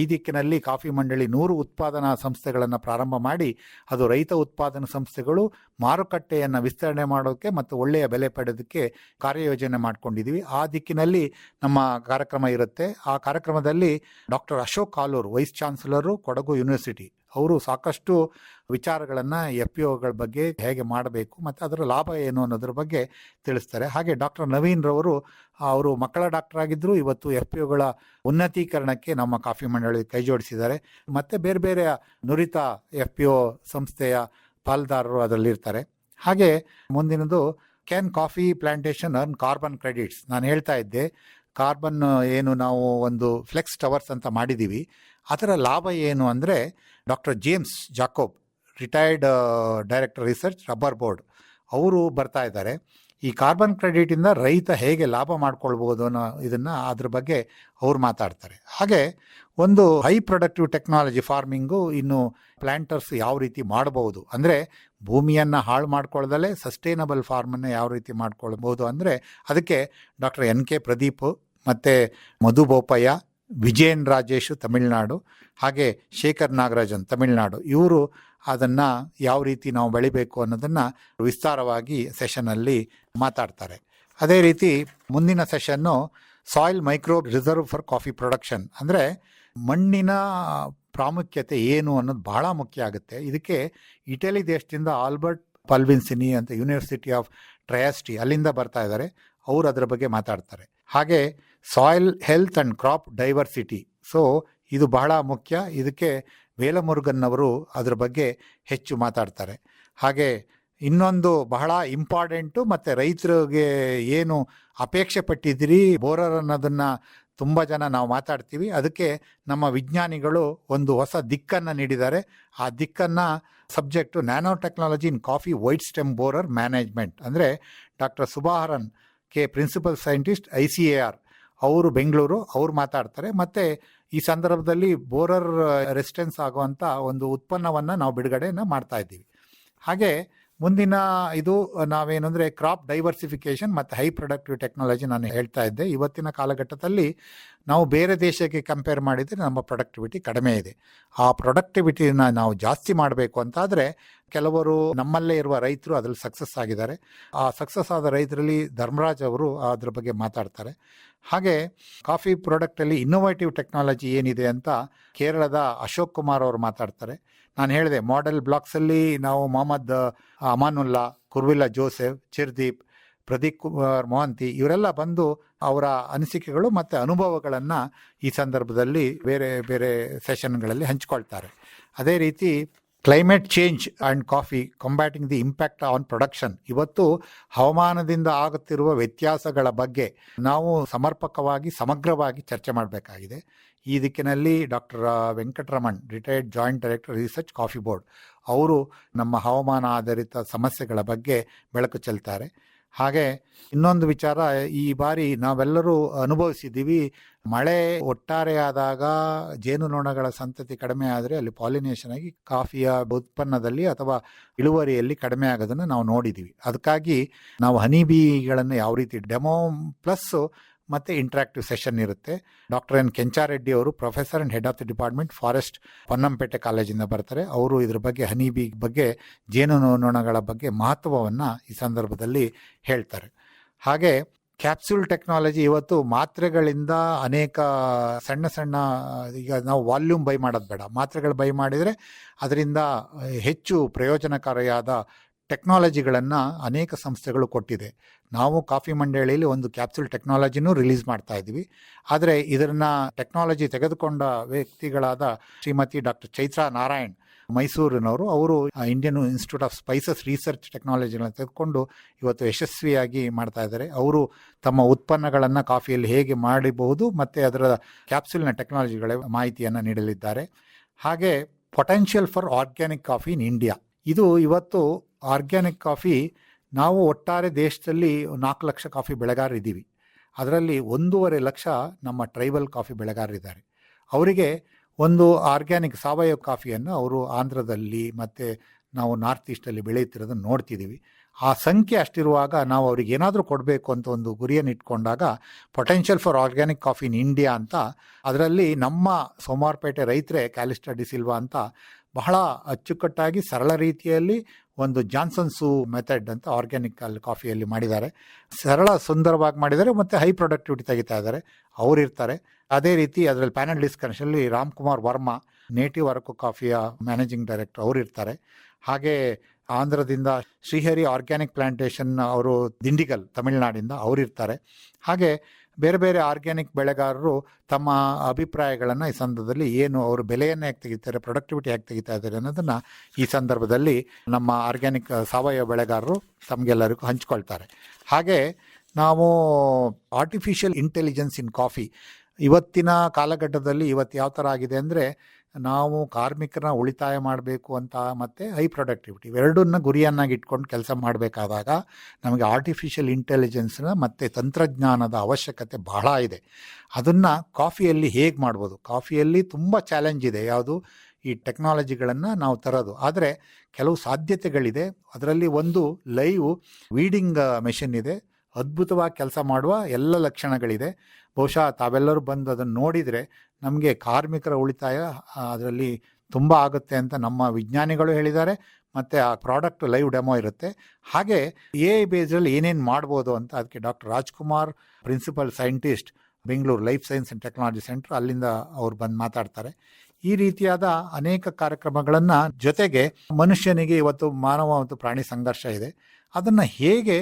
Speaker 3: ಈ ದಿಕ್ಕಿನಲ್ಲಿ ಕಾಫಿ ಮಂಡಳಿ ನೂರು ಉತ್ಪಾದನಾ ಸಂಸ್ಥೆಗಳನ್ನು ಪ್ರಾರಂಭ ಮಾಡಿ, ಅದು ರೈತ ಉತ್ಪಾದನಾ ಸಂಸ್ಥೆಗಳು ಮಾರುಕಟ್ಟೆಯನ್ನು ವಿಸ್ತರಣೆ ಮಾಡೋಕ್ಕೆ ಮತ್ತು ಒಳ್ಳೆಯ ಬೆಲೆ ಪಡೆಯೋದಕ್ಕೆ ಕಾರ್ಯಯೋಜನೆ ಮಾಡ್ಕೊಂಡಿದ್ದೀವಿ ಆ ದಿಕ್ಕಿನಲ್ಲಿ ನಮ್ಮ ಕಾರ್ಯಕ್ರಮ ಇರುತ್ತೆ. ಆ ಕಾರ್ಯಕ್ರಮದಲ್ಲಿ doctor Ashok Kalur vice chancellor Kodagu university ಅವರು ಸಾಕಷ್ಟು ವಿಚಾರಗಳನ್ನು ಎಫ್ ಪಿ ಒಗಳ ಬಗ್ಗೆ ಹೇಗೆ ಮಾಡಬೇಕು, ಮತ್ತು ಅದರ ಲಾಭ ಏನು ಅನ್ನೋದ್ರ ಬಗ್ಗೆ ತಿಳಿಸ್ತಾರೆ. ಹಾಗೆ ಡಾಕ್ಟರ್ ನವೀನ್ ರವರು, ಅವರು ಮಕ್ಕಳ ಡಾಕ್ಟರ್ ಆಗಿದ್ದರು ಇವತ್ತು ಎಫ್ ಪಿ ಉನ್ನತೀಕರಣಕ್ಕೆ ನಮ್ಮ ಕಾಫಿ ಮಂಡಳಿ ಕೈ ಜೋಡಿಸಿದ್ದಾರೆ. ಮತ್ತು ಬೇರೆ ಬೇರೆ ನುರಿತ ಎಫ್ ಪಿ ಒ ಸಂಸ್ಥೆಯ ಪಾಲ್ದಾರರು ಅದರಲ್ಲಿರ್ತಾರೆ. ಹಾಗೆ ಮುಂದಿನದು can coffee plantation earn carbon credits ನಾನು ಹೇಳ್ತಾ ಇದ್ದೆ, ಕಾರ್ಬನ್ ಏನು ನಾವು ಒಂದು ಫ್ಲೆಕ್ಸ್ ಟವರ್ಸ್ ಅಂತ ಮಾಡಿದ್ದೀವಿ. ಅದರ ಲಾಭ ಏನು ಅಂದರೆ doctor James Jacob retired director research rubber board ಅವರು ಬರ್ತಾ ಇದ್ದಾರೆ. ಈ ಕಾರ್ಬನ್ ಕ್ರೆಡಿಟಿಂದ ರೈತ ಹೇಗೆ ಲಾಭ ಮಾಡ್ಕೊಳ್ಬೋದು ಅನ್ನೋ ಇದನ್ನು ಅದ್ರ ಬಗ್ಗೆ ಅವ್ರು ಮಾತಾಡ್ತಾರೆ. ಹಾಗೆ ಒಂದು ಹೈ ಪ್ರೊಡಕ್ಟಿವ್ ಟೆಕ್ನಾಲಜಿ ಫಾರ್ಮಿಂಗು ಇನ್ನು ಪ್ಲ್ಯಾಂಟರ್ಸ್ ಯಾವ ರೀತಿ ಮಾಡಬಹುದು ಅಂದರೆ ಭೂಮಿಯನ್ನು ಹಾಳು ಮಾಡ್ಕೊಳ್ಳದಲ್ಲೇ ಸಸ್ಟೈನಬಲ್ ಫಾರ್ಮನ್ನು ಯಾವ ರೀತಿ ಮಾಡ್ಕೊಳ್ಬೋದು ಅಂದರೆ ಅದಕ್ಕೆ ಡಾಕ್ಟರ್ ಎನ್ ಕೆ ಪ್ರದೀಪ್ ಮತ್ತು ಮಧು ಬೋಪಯ್ಯ ವಿಜಯನ್ ರಾಜೇಶು ತಮಿಳ್ನಾಡು, ಹಾಗೆ ಶೇಖರ್ ನಾಗರಾಜನ್ ತಮಿಳ್ನಾಡು. ಇವರು ಅದನ್ನು ಯಾವ ರೀತಿ ನಾವು ಬೆಳಿಬೇಕು ಅನ್ನೋದನ್ನು ವಿಸ್ತಾರವಾಗಿ ಸೆಷನಲ್ಲಿ ಮಾತಾಡ್ತಾರೆ. ಅದೇ ರೀತಿ ಮುಂದಿನ session soil micro reserve for coffee production. ಅಂದರೆ ಮಣ್ಣಿನ ಪ್ರಾಮುಖ್ಯತೆ ಏನು ಅನ್ನೋದು ಬಹಳ ಮುಖ್ಯ ಆಗುತ್ತೆ. ಇದಕ್ಕೆ ಇಟಲಿ ದೇಶದಿಂದ ಆಲ್ಬರ್ಟ್ ಪಲ್ವಿನ್ಸಿನಿ ಅಂತ ಯೂನಿವರ್ಸಿಟಿ ಆಫ್ ಟ್ರಯಾಸ್ಟಿ ಅಲ್ಲಿಂದ ಬರ್ತಾ ಇದ್ದಾರೆ. ಅವರು ಅದರ ಬಗ್ಗೆ ಮಾತಾಡ್ತಾರೆ. ಹಾಗೆ soil health and crop diversity so ಇದು ಬಹಳ ಮುಖ್ಯ. ಇದಕ್ಕೆ ವೇಲಮುರುಗನ್ ಅವರು ಅದ್ರ ಬಗ್ಗೆ ಹೆಚ್ಚು ಮಾತಾಡ್ತಾರೆ. ಹಾಗೆ ಇನ್ನೊಂದು ಬಹಳ ಇಂಪಾರ್ಟೆಂಟು ಮತ್ತು ರೈತರಿಗೆ ಏನು ಅಪೇಕ್ಷೆ ಪಟ್ಟಿದ್ದೀರಿ, ಬೋರರ್ ಅನ್ನೋದನ್ನು ತುಂಬ ಜನ ನಾವು ಮಾತಾಡ್ತೀವಿ. ಅದಕ್ಕೆ ನಮ್ಮ ವಿಜ್ಞಾನಿಗಳು ಒಂದು ಹೊಸ ದಿಕ್ಕನ್ನು ನೀಡಿದ್ದಾರೆ. ಆ ದಿಕ್ಕನ್ನು subject nano technology in coffee white stem borer management. ಅಂದರೆ doctor Subaharan K principal scientist, I C A R. ಅವರು ಬೆಂಗಳೂರು, ಅವ್ರು ಮಾತಾಡ್ತಾರೆ. ಮತ್ತೆ ಈ ಸಂದರ್ಭದಲ್ಲಿ ಬೋರರ್ ರೆಸಿಸ್ಟೆನ್ಸ್ ಆಗುವಂಥ ಒಂದು ಉತ್ಪನ್ನವನ್ನು ನಾವು ಬಿಡುಗಡೆನ ಮಾಡ್ತಾ ಇದ್ದೀವಿ. ಹಾಗೆ ಮುಂದಿನ ಇದು ನಾವೇನಂದರೆ ಕ್ರಾಪ್ ಡೈವರ್ಸಿಫಿಕೇಷನ್ ಮತ್ತು ಹೈ ಪ್ರೊಡಕ್ಟಿವ್ ಟೆಕ್ನಾಲಜಿ ನಾನು ಹೇಳ್ತಾ ಇದ್ದೆ. ಇವತ್ತಿನ ಕಾಲಘಟ್ಟದಲ್ಲಿ ನಾವು ಬೇರೆ ದೇಶಕ್ಕೆ ಕಂಪೇರ್ ಮಾಡಿದರೆ ನಮ್ಮ ಪ್ರೊಡಕ್ಟಿವಿಟಿ ಕಡಿಮೆ ಇದೆ. ಆ ಪ್ರೊಡಕ್ಟಿವಿಟಿನ ನಾವು ಜಾಸ್ತಿ ಮಾಡಬೇಕು ಅಂತಾದರೆ ಕೆಲವರು ನಮ್ಮಲ್ಲೇ ಇರುವ ರೈತರು ಅದರಲ್ಲಿ ಸಕ್ಸಸ್ ಆಗಿದ್ದಾರೆ. ಆ ಸಕ್ಸಸ್ ಆದ ರೈತರಲ್ಲಿ ಧರ್ಮರಾಜ್ ಅವರು ಅದ್ರ ಬಗ್ಗೆ ಮಾತಾಡ್ತಾರೆ. ಹಾಗೆ ಕಾಫಿ ಪ್ರಾಡಕ್ಟಲ್ಲಿ ಇನ್ನೋವೇಟಿವ್ ಟೆಕ್ನಾಲಜಿ ಏನಿದೆ ಅಂತ ಕೇರಳದ ಅಶೋಕ್ ಕುಮಾರ್ ಅವರು ಮಾತಾಡ್ತಾರೆ. ನಾನು ಹೇಳಿದೆ ಮಾಡೆಲ್ ಬ್ಲಾಕ್ಸಲ್ಲಿ ನಾವು ಮೊಹಮ್ಮದ್ ಅಮಾನುಲ್ಲಾ, ಕುರ್ವಿಲ್ಲಾ ಜೋಸೆಫ್, ಚಿರ್ದೀಪ್, ಪ್ರದೀಪ್ ಕುಮಾರ್ ಮೊಹಂತಿ ಇವರೆಲ್ಲ ಬಂದು ಅವರ ಅನಿಸಿಕೆಗಳು ಮತ್ತು ಅನುಭವಗಳನ್ನು ಈ ಸಂದರ್ಭದಲ್ಲಿ ಬೇರೆ ಬೇರೆ ಸೆಷನ್ಗಳಲ್ಲಿ ಹಂಚಿಕೊಳ್ತಾರೆ. ಅದೇ ರೀತಿ climate change and coffee combating the impact on production ಇವತ್ತು ಹವಾಮಾನದಿಂದ ಆಗುತ್ತಿರುವ ವ್ಯತ್ಯಾಸಗಳ ಬಗ್ಗೆ ನಾವು ಸಮರ್ಪಕವಾಗಿ, ಸಮಗ್ರವಾಗಿ ಚರ್ಚೆ ಮಾಡಬೇಕಾಗಿದೆ. ಈ ದಿಕ್ಕಿನಲ್ಲಿ doctor Venkataraman, retired joint director, research coffee board, ಅವರು ನಮ್ಮ ಹವಾಮಾನ ಆಧಾರಿತ ಸಮಸ್ಯೆಗಳ ಬಗ್ಗೆ ಬೆಳಕು ಚೆಲ್ತಾರೆ. ಹಾಗೆ ಇನ್ನೊಂದು ವಿಚಾರ, ಈ ಬಾರಿ ನಾವೆಲ್ಲರೂ ಅನುಭವಿಸಿದ್ದೀವಿ. ಮಳೆ ಒಟ್ಟಾರೆಯಾದಾಗ ಜೇನುನೊಣಗಳ ಸಂತತಿ ಕಡಿಮೆ ಆದರೆ ಅಲ್ಲಿ ಪಾಲಿನೇಷನ್ ಆಗಿ ಕಾಫಿಯ ಉತ್ಪನ್ನದಲ್ಲಿ ಅಥವಾ ಇಳುವರಿಯಲ್ಲಿ ಕಡಿಮೆ ಆಗೋದನ್ನು ನಾವು ನೋಡಿದ್ದೀವಿ. ಅದಕ್ಕಾಗಿ ನಾವು ಹನಿ ಬೀಗಳನ್ನು ಯಾವ ರೀತಿ ಡೆಮೋ ಪ್ಲಸ್ ಮತ್ತು ಇಂಟ್ರಾಕ್ಟಿವ್ ಸೆಷನ್ ಇರುತ್ತೆ. ಡಾಕ್ಟರ್ ಎನ್ ಕೆಂಚಾರೆಡ್ಡಿ ಅವರು professor and head of the department forest Ponnampet ಕಾಲೇಜಿಂದ ಬರ್ತಾರೆ. ಅವರು ಇದ್ರ ಬಗ್ಗೆ, ಹನಿಬಿ ಬಗ್ಗೆ, ಜೇನು ನೊಣಗಳ ಬಗ್ಗೆ ಮಹತ್ವವನ್ನು ಈ ಸಂದರ್ಭದಲ್ಲಿ ಹೇಳ್ತಾರೆ. ಹಾಗೆ ಕ್ಯಾಪ್ಸ್ಯೂಲ್ ಟೆಕ್ನಾಲಜಿ ಇವತ್ತು ಮಾತ್ರೆಗಳಿಂದ ಅನೇಕ ಸಣ್ಣ ಸಣ್ಣ, ಈಗ ನಾವು ವಾಲ್ಯೂಮ್ ಬೈ ಮಾಡೋದು ಬೇಡ. ಮಾತ್ರೆಗಳು ಬೈ ಮಾಡಿದರೆ ಅದರಿಂದ ಹೆಚ್ಚು ಪ್ರಯೋಜನಕಾರಿಯಾದ ಟೆಕ್ನಾಲಜಿಗಳನ್ನು ಅನೇಕ ಸಂಸ್ಥೆಗಳು ಕೊಟ್ಟಿದೆ. ನಾವು ಕಾಫಿ ಮಂಡಳಿಯಲ್ಲಿ ಒಂದು ಕ್ಯಾಪ್ಸುಲ್ ಟೆಕ್ನಾಲಜಿನೂ ರಿಲೀಸ್ ಮಾಡ್ತಾ ಇದ್ದೀವಿ. ಆದರೆ ಇದನ್ನು ಟೆಕ್ನಾಲಜಿ ತೆಗೆದುಕೊಂಡ ವ್ಯಕ್ತಿಗಳಾದ ಶ್ರೀಮತಿ ಡಾಕ್ಟರ್ ಚೈತ್ರಾ ನಾರಾಯಣ್ ಮೈಸೂರಿನವರು, ಅವರು Indian institute of spices research ಟೆಕ್ನಾಲಜಿಗಳನ್ನು ತೆಗೆದುಕೊಂಡು ಇವತ್ತು ಯಶಸ್ವಿಯಾಗಿ ಮಾಡ್ತಾ ಇದ್ದಾರೆ. ಅವರು ತಮ್ಮ ಉತ್ಪನ್ನಗಳನ್ನು ಕಾಫಿಯಲ್ಲಿ ಹೇಗೆ ಮಾಡಬಹುದು ಮತ್ತು ಅದರ ಕ್ಯಾಪ್ಸುಲ್ನ ಟೆಕ್ನಾಲಜಿಗಳ ಮಾಹಿತಿಯನ್ನು ನೀಡಲಿದ್ದಾರೆ. ಹಾಗೆ potential for organic coffee in India. ಇದು ಇವತ್ತು ಆರ್ಗ್ಯಾನಿಕ್ ಕಾಫಿ ನಾವು ಒಟ್ಟಾರೆ ದೇಶದಲ್ಲಿ ನಾಲ್ಕು ಲಕ್ಷ ಕಾಫಿ ಬೆಳೆಗಾರರಿದ್ದೀವಿ ಅದರಲ್ಲಿ ಒಂದೂವರೆ ಲಕ್ಷ ನಮ್ಮ ಟ್ರೈಬಲ್ ಕಾಫಿ ಬೆಳೆಗಾರರಿದ್ದಾರೆ ಅವರಿಗೆ ಒಂದು ಆರ್ಗ್ಯಾನಿಕ್ ಸಾವಯವ ಕಾಫಿಯನ್ನು ಅವರು ಆಂಧ್ರದಲ್ಲಿ ಮತ್ತು ನಾವು ನಾರ್ತ್ ಈಸ್ಟಲ್ಲಿ ಬೆಳೆಯುತ್ತಿರೋದನ್ನು ನೋಡ್ತಿದ್ದೀವಿ. ಆ ಸಂಖ್ಯೆ ಅಷ್ಟಿರುವಾಗ ನಾವು ಅವ್ರಿಗೆ ಏನಾದರೂ ಕೊಡಬೇಕು ಅಂತ ಒಂದು ಗುರಿಯನ್ನು ಇಟ್ಕೊಂಡಾಗ potential for organic coffee in India ಅಂತ, ಅದರಲ್ಲಿ ನಮ್ಮ ಸೋಮಾರ್ಪೇಟೆ ರೈತರೇ ಕ್ಯಾಲಿಸ್ಟಾ ಡಿಸಿಲ್ವಾ ಅಂತ ಬಹಳ ಅಚ್ಚುಕಟ್ಟಾಗಿ ಸರಳ ರೀತಿಯಲ್ಲಿ ಒಂದು ಜಾನ್ಸನ್ಸು ಮೆಥಡ್ ಅಂತ ಆರ್ಗ್ಯಾನಿಕ್ ಅಲ್ಲಿ ಕಾಫಿಯಲ್ಲಿ ಮಾಡಿದ್ದಾರೆ. ಸರಳ ಸುಂದರವಾಗಿ ಮಾಡಿದ್ದಾರೆ ಮತ್ತು ಹೈ ಪ್ರೊಡಕ್ಟಿವಿಟಿ ತೆಗಿತಾ ಇದ್ದಾರೆ. ಅವರು ಇರ್ತಾರೆ. ಅದೇ ರೀತಿ ಅದರಲ್ಲಿ ಪ್ಯಾನಲ್ ಡಿಸ್ಕಷನಲ್ಲಿ ರಾಮ್ ಕುಮಾರ್ ವರ್ಮಾ ನೇಟಿವ್ ಅರಕು ಕಾಫಿಯ ಮ್ಯಾನೇಜಿಂಗ್ ಡೈರೆಕ್ಟರ್ ಅವರು ಇರ್ತಾರೆ. ಹಾಗೆ ಆಂಧ್ರದಿಂದ ಶ್ರೀಹರಿ ಆರ್ಗ್ಯಾನಿಕ್ ಪ್ಲಾಂಟೇಶನ್ ಅವರು ದಿಂಡಿಗಲ್ ತಮಿಳುನಾಡಿಂದ ಅವರು ಇರ್ತಾರೆ. ಹಾಗೆ ಬೇರೆ ಬೇರೆ ಆರ್ಗ್ಯಾನಿಕ್ ಬೆಳೆಗಾರರು ತಮ್ಮ ಅಭಿಪ್ರಾಯಗಳನ್ನು ಈ ಸಂದರ್ಭದಲ್ಲಿ ಏನು ಅವರು ಬೆಲೆಯನ್ನು ಹೇಗೆ ತೆಗಿತಾರೆ ಪ್ರೊಡಕ್ಟಿವಿಟಿ ಹೇಗೆ ತೆಗಿತಾ ಇದ್ದಾರೆ ಅನ್ನೋದನ್ನು ಈ ಸಂದರ್ಭದಲ್ಲಿ ನಮ್ಮ ಆರ್ಗ್ಯಾನಿಕ್ ಸಾವಯವ ಬೆಳೆಗಾರರು ತಮಗೆಲ್ಲರಿಗೂ ಹಂಚ್ಕೊಳ್ತಾರೆ. ಹಾಗೆ ನಾವು ಆರ್ಟಿಫಿಷಿಯಲ್ ಇಂಟೆಲಿಜೆನ್ಸ್ ಇನ್ ಕಾಫಿ ಇವತ್ತಿನ ಕಾಲಘಟ್ಟದಲ್ಲಿ ಇವತ್ತು ಯಾವ ಥರ ಆಗಿದೆ ಅಂದರೆ ನಾವು ಕಾರ್ಮಿಕರನ್ನ ಉಳಿತಾಯ ಮಾಡಬೇಕು ಅಂತ ಮತ್ತು ಹೈ ಪ್ರೊಡಕ್ಟಿವಿಟಿ ಇವೆರಡನ್ನ ಗುರಿಯನ್ನಾಗಿ ಇಟ್ಕೊಂಡು ಕೆಲಸ ಮಾಡಬೇಕಾದಾಗ ನಮಗೆ ಆರ್ಟಿಫಿಷಿಯಲ್ ಇಂಟೆಲಿಜೆನ್ಸ್ನ ಮತ್ತು ತಂತ್ರಜ್ಞಾನದ ಅವಶ್ಯಕತೆ ಬಹಳ ಇದೆ. ಅದನ್ನು ಕಾಫಿಯಲ್ಲಿ ಹೇಗೆ ಮಾಡ್ಬೋದು? ಕಾಫಿಯಲ್ಲಿ ತುಂಬ ಚಾಲೆಂಜ್ ಇದೆ. ಯಾವುದು? ಈ ಟೆಕ್ನಾಲಜಿಗಳನ್ನು ನಾವು ತರೋದು. ಆದರೆ ಕೆಲವು ಸಾಧ್ಯತೆಗಳಿದೆ. ಅದರಲ್ಲಿ ಒಂದು ಲೈವ್ ವೀಡಿಂಗ್ ಮೆಷಿನ್ ಇದೆ. ಅದ್ಭುತವಾಗಿ ಕೆಲಸ ಮಾಡುವ ಎಲ್ಲ ಲಕ್ಷಣಗಳಿದೆ. ಬಹುಶಃ ತಾವೆಲ್ಲರೂ ಬಂದು ಅದನ್ನು ನೋಡಿದರೆ ನಮಗೆ ಕಾರ್ಮಿಕರ ಉಳಿತಾಯ ಅದರಲ್ಲಿ ತುಂಬ ಆಗುತ್ತೆ ಅಂತ ನಮ್ಮ ವಿಜ್ಞಾನಿಗಳು ಹೇಳಿದ್ದಾರೆ. ಮತ್ತು ಆ ಪ್ರಾಡಕ್ಟ್ ಲೈವ್ ಡೆಮೋ ಇರುತ್ತೆ. ಹಾಗೆ ಎ ಐ ಬೇಸ್ಡಲ್ಲಿ ಏನೇನು ಮಾಡ್ಬೋದು ಅಂತ ಅದಕ್ಕೆ doctor Rajkumar, principal scientist, Bengaluru life science and technology centre ಅಲ್ಲಿಂದ ಅವ್ರು ಬಂದು ಮಾತಾಡ್ತಾರೆ. ಈ ರೀತಿಯಾದ ಅನೇಕ ಕಾರ್ಯಕ್ರಮಗಳನ್ನು ಜೊತೆಗೆ ಮನುಷ್ಯನಿಗೆ ಇವತ್ತು ಮಾನವ ಮತ್ತು ಪ್ರಾಣಿ ಸಂಘರ್ಷ ಇದೆ. ಅದನ್ನು ಹೇಗೆ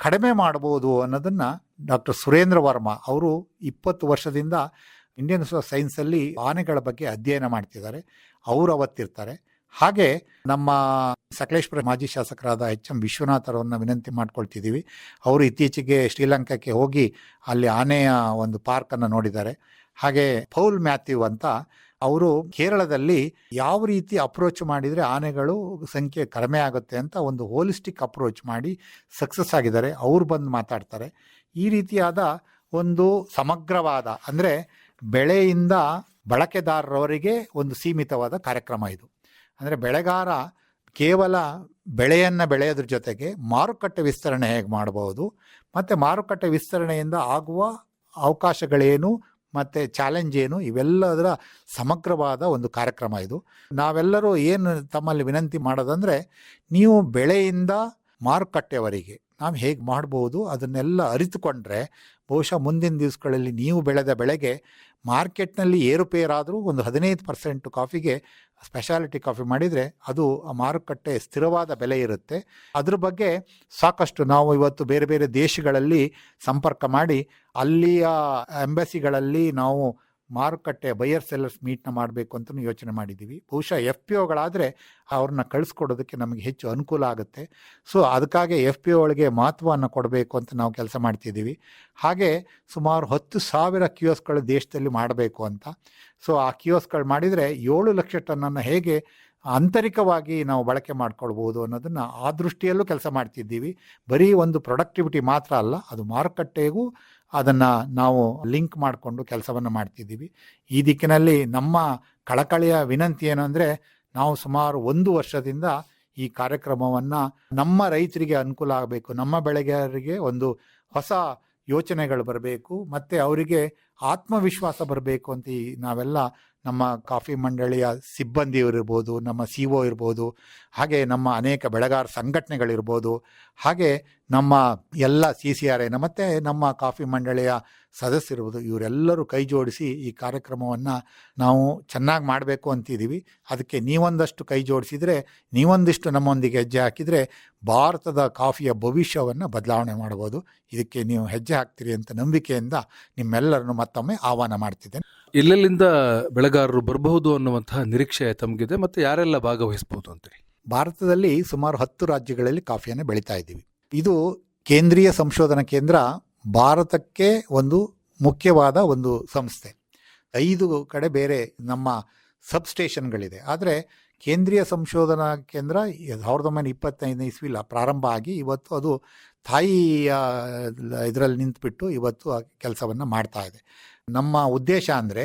Speaker 3: ಕಡಿಮೆ ಮಾಡ್ಬೋದು ಅನ್ನೋದನ್ನು ಡಾಕ್ಟರ್ ಸುರೇಂದ್ರ ವರ್ಮಾ ಅವರು ಇಪ್ಪತ್ತು ವರ್ಷದಿಂದ ಇಂಡಿಯನ್ ಇನ್ಸ್ಟಿಟ್ಯೂಟ್ ಆಫ್ ಸೈನ್ಸಲ್ಲಿ ಆನೆಗಳ ಬಗ್ಗೆ ಅಧ್ಯಯನ ಮಾಡ್ತಿದ್ದಾರೆ. ಅವರು ಅವತ್ತಿರ್ತಾರೆ. ಹಾಗೆ ನಮ್ಮ ಸಕಲೇಶ್ಪುರ ಮಾಜಿ ಶಾಸಕರಾದ ಎಚ್ ಎಂ ವಿಶ್ವನಾಥ್ ವಿನಂತಿ ಮಾಡ್ಕೊಳ್ತಿದ್ದೀವಿ. ಅವರು ಇತ್ತೀಚೆಗೆ ಶ್ರೀಲಂಕಾಕ್ಕೆ ಹೋಗಿ ಅಲ್ಲಿ ಆನೆಯ ಒಂದು ಪಾರ್ಕನ್ನು ನೋಡಿದ್ದಾರೆ. ಹಾಗೆ ಪೌಲ್ ಮ್ಯಾಥ್ಯೂ ಅಂತ ಅವರು ಕೇರಳದಲ್ಲಿ ಯಾವ ರೀತಿ ಅಪ್ರೋಚ್ ಮಾಡಿದರೆ ಆನೆಗಳು ಸಂಖ್ಯೆ ಕಡಿಮೆ ಆಗುತ್ತೆ ಅಂತ ಒಂದು ಹೋಲಿಸ್ಟಿಕ್ ಅಪ್ರೋಚ್ ಮಾಡಿ ಸಕ್ಸಸ್ ಆಗಿದ್ದಾರೆ. ಅವ್ರು ಬಂದು ಮಾತಾಡ್ತಾರೆ. ಈ ರೀತಿಯಾದ ಒಂದು ಸಮಗ್ರವಾದ ಅಂದರೆ ಬೆಳೆಯಿಂದ ಬಳಕೆದಾರರವರಿಗೆ ಒಂದು ಸೀಮಿತವಾದ ಕಾರ್ಯಕ್ರಮ ಇದು. ಅಂದರೆ ಬೆಳೆಗಾರ ಕೇವಲ ಬೆಳೆಯನ್ನು ಬೆಳೆಯೋದ್ರ ಜೊತೆಗೆ ಮಾರುಕಟ್ಟೆ ವಿಸ್ತರಣೆ ಹೇಗೆ ಮಾಡಬಹುದು, ಮತ್ತು ಮಾರುಕಟ್ಟೆ ವಿಸ್ತರಣೆಯಿಂದ ಆಗುವ ಅವಕಾಶಗಳೇನು, ಮತ್ತು ಚಾಲೆಂಜ್ ಏನು, ಇವೆಲ್ಲದರ ಸಮಗ್ರವಾದ ಒಂದು ಕಾರ್ಯಕ್ರಮ ಇದು. ನಾವೆಲ್ಲರೂ ಏನು ತಮ್ಮಲ್ಲಿ ವಿನಂತಿ ಮಾಡೋದಂದರೆ, ನೀವು ಬೆಳೆಯಿಂದ ಮಾರುಕಟ್ಟೆವರೆಗೆ ನಾವು ಹೇಗೆ ಮಾಡ್ಬೋದು ಅದನ್ನೆಲ್ಲ ಅರಿತುಕೊಂಡ್ರೆ ಬಹುಶಃ ಮುಂದಿನ ದಿವಸಗಳಲ್ಲಿ ನೀವು ಬೆಳೆದ ಬೆಳೆಗೆ ಮಾರ್ಕೆಟ್ನಲ್ಲಿ ಏರುಪೇರಾದರೂ ಒಂದು ಹದಿನೈದು ಪರ್ಸೆಂಟ್ ಕಾಫಿಗೆ ಸ್ಪೆಷಾಲಿಟಿ ಕಾಫಿ ಮಾಡಿದರೆ ಅದು ಆ ಮಾರುಕಟ್ಟೆ ಸ್ಥಿರವಾದ ಬೆಲೆ ಇರುತ್ತೆ. ಅದ್ರ ಬಗ್ಗೆ ಸಾಕಷ್ಟು ನಾವು ಇವತ್ತು ಬೇರೆ ಬೇರೆ ದೇಶಗಳಲ್ಲಿ ಸಂಪರ್ಕ ಮಾಡಿ ಅಲ್ಲಿಯ ಎಂಬಸಿಗಳಲ್ಲಿ ನಾವು ಮಾರುಕಟ್ಟೆ ಬೈಯರ್ ಸೆಲ್ಲರ್ಸ್ ಮೀಟ್ನ ಮಾಡಬೇಕು ಅಂತಲೂ ಯೋಚನೆ ಮಾಡಿದ್ದೀವಿ ಬಹುಶಃ ಎಫ್ ಪಿ ಒಗಳಾದರೆ ಅವ್ರನ್ನ ಕಳಿಸ್ಕೊಡೋದಕ್ಕೆ ನಮಗೆ ಹೆಚ್ಚು ಅನುಕೂಲ ಆಗುತ್ತೆ. ಸೊ ಅದಕ್ಕಾಗಿ ಎಫ್ ಪಿ ಒಗಳಿಗೆ ಮಹತ್ವವನ್ನು ಕೊಡಬೇಕು ಅಂತ ನಾವು ಕೆಲಸ ಮಾಡ್ತಿದ್ದೀವಿ ಹಾಗೆ ಸುಮಾರು ಹತ್ತು ಸಾವಿರ ಕ್ಯೂಸ್ಗಳು ದೇಶದಲ್ಲಿ ಮಾಡಬೇಕು ಅಂತ. ಸೊ ಆ ಕಿಯೋಸ್ಗಳು ಮಾಡಿದರೆ ಏಳು ಲಕ್ಷ ಟನ್ನನ್ನು ಹೇಗೆ ಆಂತರಿಕವಾಗಿ ನಾವು ಬಳಕೆ ಮಾಡ್ಕೊಳ್ಬೋದು ಅನ್ನೋದನ್ನು ಆ ದೃಷ್ಟಿಯಲ್ಲೂ ಕೆಲಸ ಮಾಡ್ತಿದ್ದೀವಿ. ಬರೀ ಒಂದು ಪ್ರೊಡಕ್ಟಿವಿಟಿ ಮಾತ್ರ ಅಲ್ಲ, ಅದು ಮಾರುಕಟ್ಟೆಗೂ ಅದನ್ನು ನಾವು ಲಿಂಕ್ ಮಾಡಿಕೊಂಡು ಕೆಲಸವನ್ನು ಮಾಡ್ತಿದ್ದೀವಿ. ಈ ದಿಕ್ಕಿನಲ್ಲಿ ನಮ್ಮ ಕಳಕಳಿಯ ವಿನಂತಿ ಏನು ಅಂದರೆ, ನಾವು ಸುಮಾರು ಒಂದು ವರ್ಷದಿಂದ ಈ ಕಾರ್ಯಕ್ರಮವನ್ನು ನಮ್ಮ ರೈತರಿಗೆ ಅನುಕೂಲ ಆಗಬೇಕು, ನಮ್ಮ ಬೆಳೆಗಾರರಿಗೆ ಒಂದು ಹೊಸ ಯೋಚನೆಗಳು ಬರಬೇಕು, ಮತ್ತು ಅವರಿಗೆ ಆತ್ಮವಿಶ್ವಾಸ ಬರಬೇಕು ಅಂತ ಈ ನಾವೆಲ್ಲ ನಮ್ಮ ಕಾಫಿ ಮಂಡಳಿಯ ಸಿಬ್ಬಂದಿಯವರಿರ್ಬೋದು, ನಮ್ಮ ಸಿ ಒ ಇರ್ಬೋದು, ಹಾಗೆ ನಮ್ಮ ಅನೇಕ ಬೆಳೆಗಾರ ಸಂಘಟನೆಗಳಿರ್ಬೋದು, ಹಾಗೆ ನಮ್ಮ ಎಲ್ಲ ಸಿ ಸಿ ಆರ್ ಐನ ಮತ್ತು ನಮ್ಮ ಕಾಫಿ ಮಂಡಳಿಯ ಸದಸ್ಯರಿರ್ಬೋದು, ಇವರೆಲ್ಲರೂ ಕೈ ಜೋಡಿಸಿ ಈ ಕಾರ್ಯಕ್ರಮವನ್ನು ನಾವು ಚೆನ್ನಾಗಿ ಮಾಡಬೇಕು ಅಂತಿದ್ದೀವಿ ಅದಕ್ಕೆ ನೀವೊಂದಷ್ಟು ಕೈ ಜೋಡಿಸಿದರೆ, ನೀವೊಂದಿಷ್ಟು ನಮ್ಮೊಂದಿಗೆ ಹೆಜ್ಜೆ ಹಾಕಿದರೆ ಭಾರತದ ಕಾಫಿಯ ಭವಿಷ್ಯವನ್ನು ಬದಲಾವಣೆ ಮಾಡ್ಬೋದು. ಇದಕ್ಕೆ ನೀವು ಹೆಜ್ಜೆ ಹಾಕ್ತೀರಿ ಅಂತ ನಂಬಿಕೆಯಿಂದ ನಿಮ್ಮೆಲ್ಲರನ್ನು ಮತ್ತೊಮ್ಮೆ ಆಹ್ವಾನ ಮಾಡ್ತಿದ್ದೇನೆ.
Speaker 2: ಎಲ್ಲೆಲ್ಲಿಂದ ಬೆಳೆಗಾರರು ಬರಬಹುದು ಅನ್ನುವಂತಹ ನಿರೀಕ್ಷೆ ತಮಗಿದೆ ಮತ್ತೆ ಯಾರೆಲ್ಲ ಭಾಗವಹಿಸಬಹುದು ಅಂತ
Speaker 3: ಭಾರತದಲ್ಲಿ ಸುಮಾರು ಹತ್ತು ರಾಜ್ಯಗಳಲ್ಲಿ ಕಾಫಿಯನ್ನು ಬೆಳೀತಾ ಇದ್ದೀವಿ. ಇದು ಕೇಂದ್ರೀಯ ಸಂಶೋಧನಾ ಕೇಂದ್ರ ಭಾರತಕ್ಕೆ ಒಂದು ಮುಖ್ಯವಾದ ಒಂದು ಸಂಸ್ಥೆ. ಐದು ಕಡೆ ಬೇರೆ ನಮ್ಮ ಸಬ್ ಸ್ಟೇಷನ್ಗಳಿದೆ ಆದರೆ ಕೇಂದ್ರೀಯ ಸಂಶೋಧನಾ ಕೇಂದ್ರ ಸಾವಿರದ ಒಂಬೈನೂರ ಇಪ್ಪತ್ತೈದನೇ ಇಸ್ವಿಲ ಪ್ರಾರಂಭ ಆಗಿ ಇವತ್ತು ಅದು ತಾಯಿಯ ಇದರಲ್ಲಿ ನಿಂತುಬಿಟ್ಟು ಇವತ್ತು ಆ ಕೆಲಸವನ್ನು ಮಾಡ್ತಾ ಇದೆ. ನಮ್ಮ ಉದ್ದೇಶ ಅಂದರೆ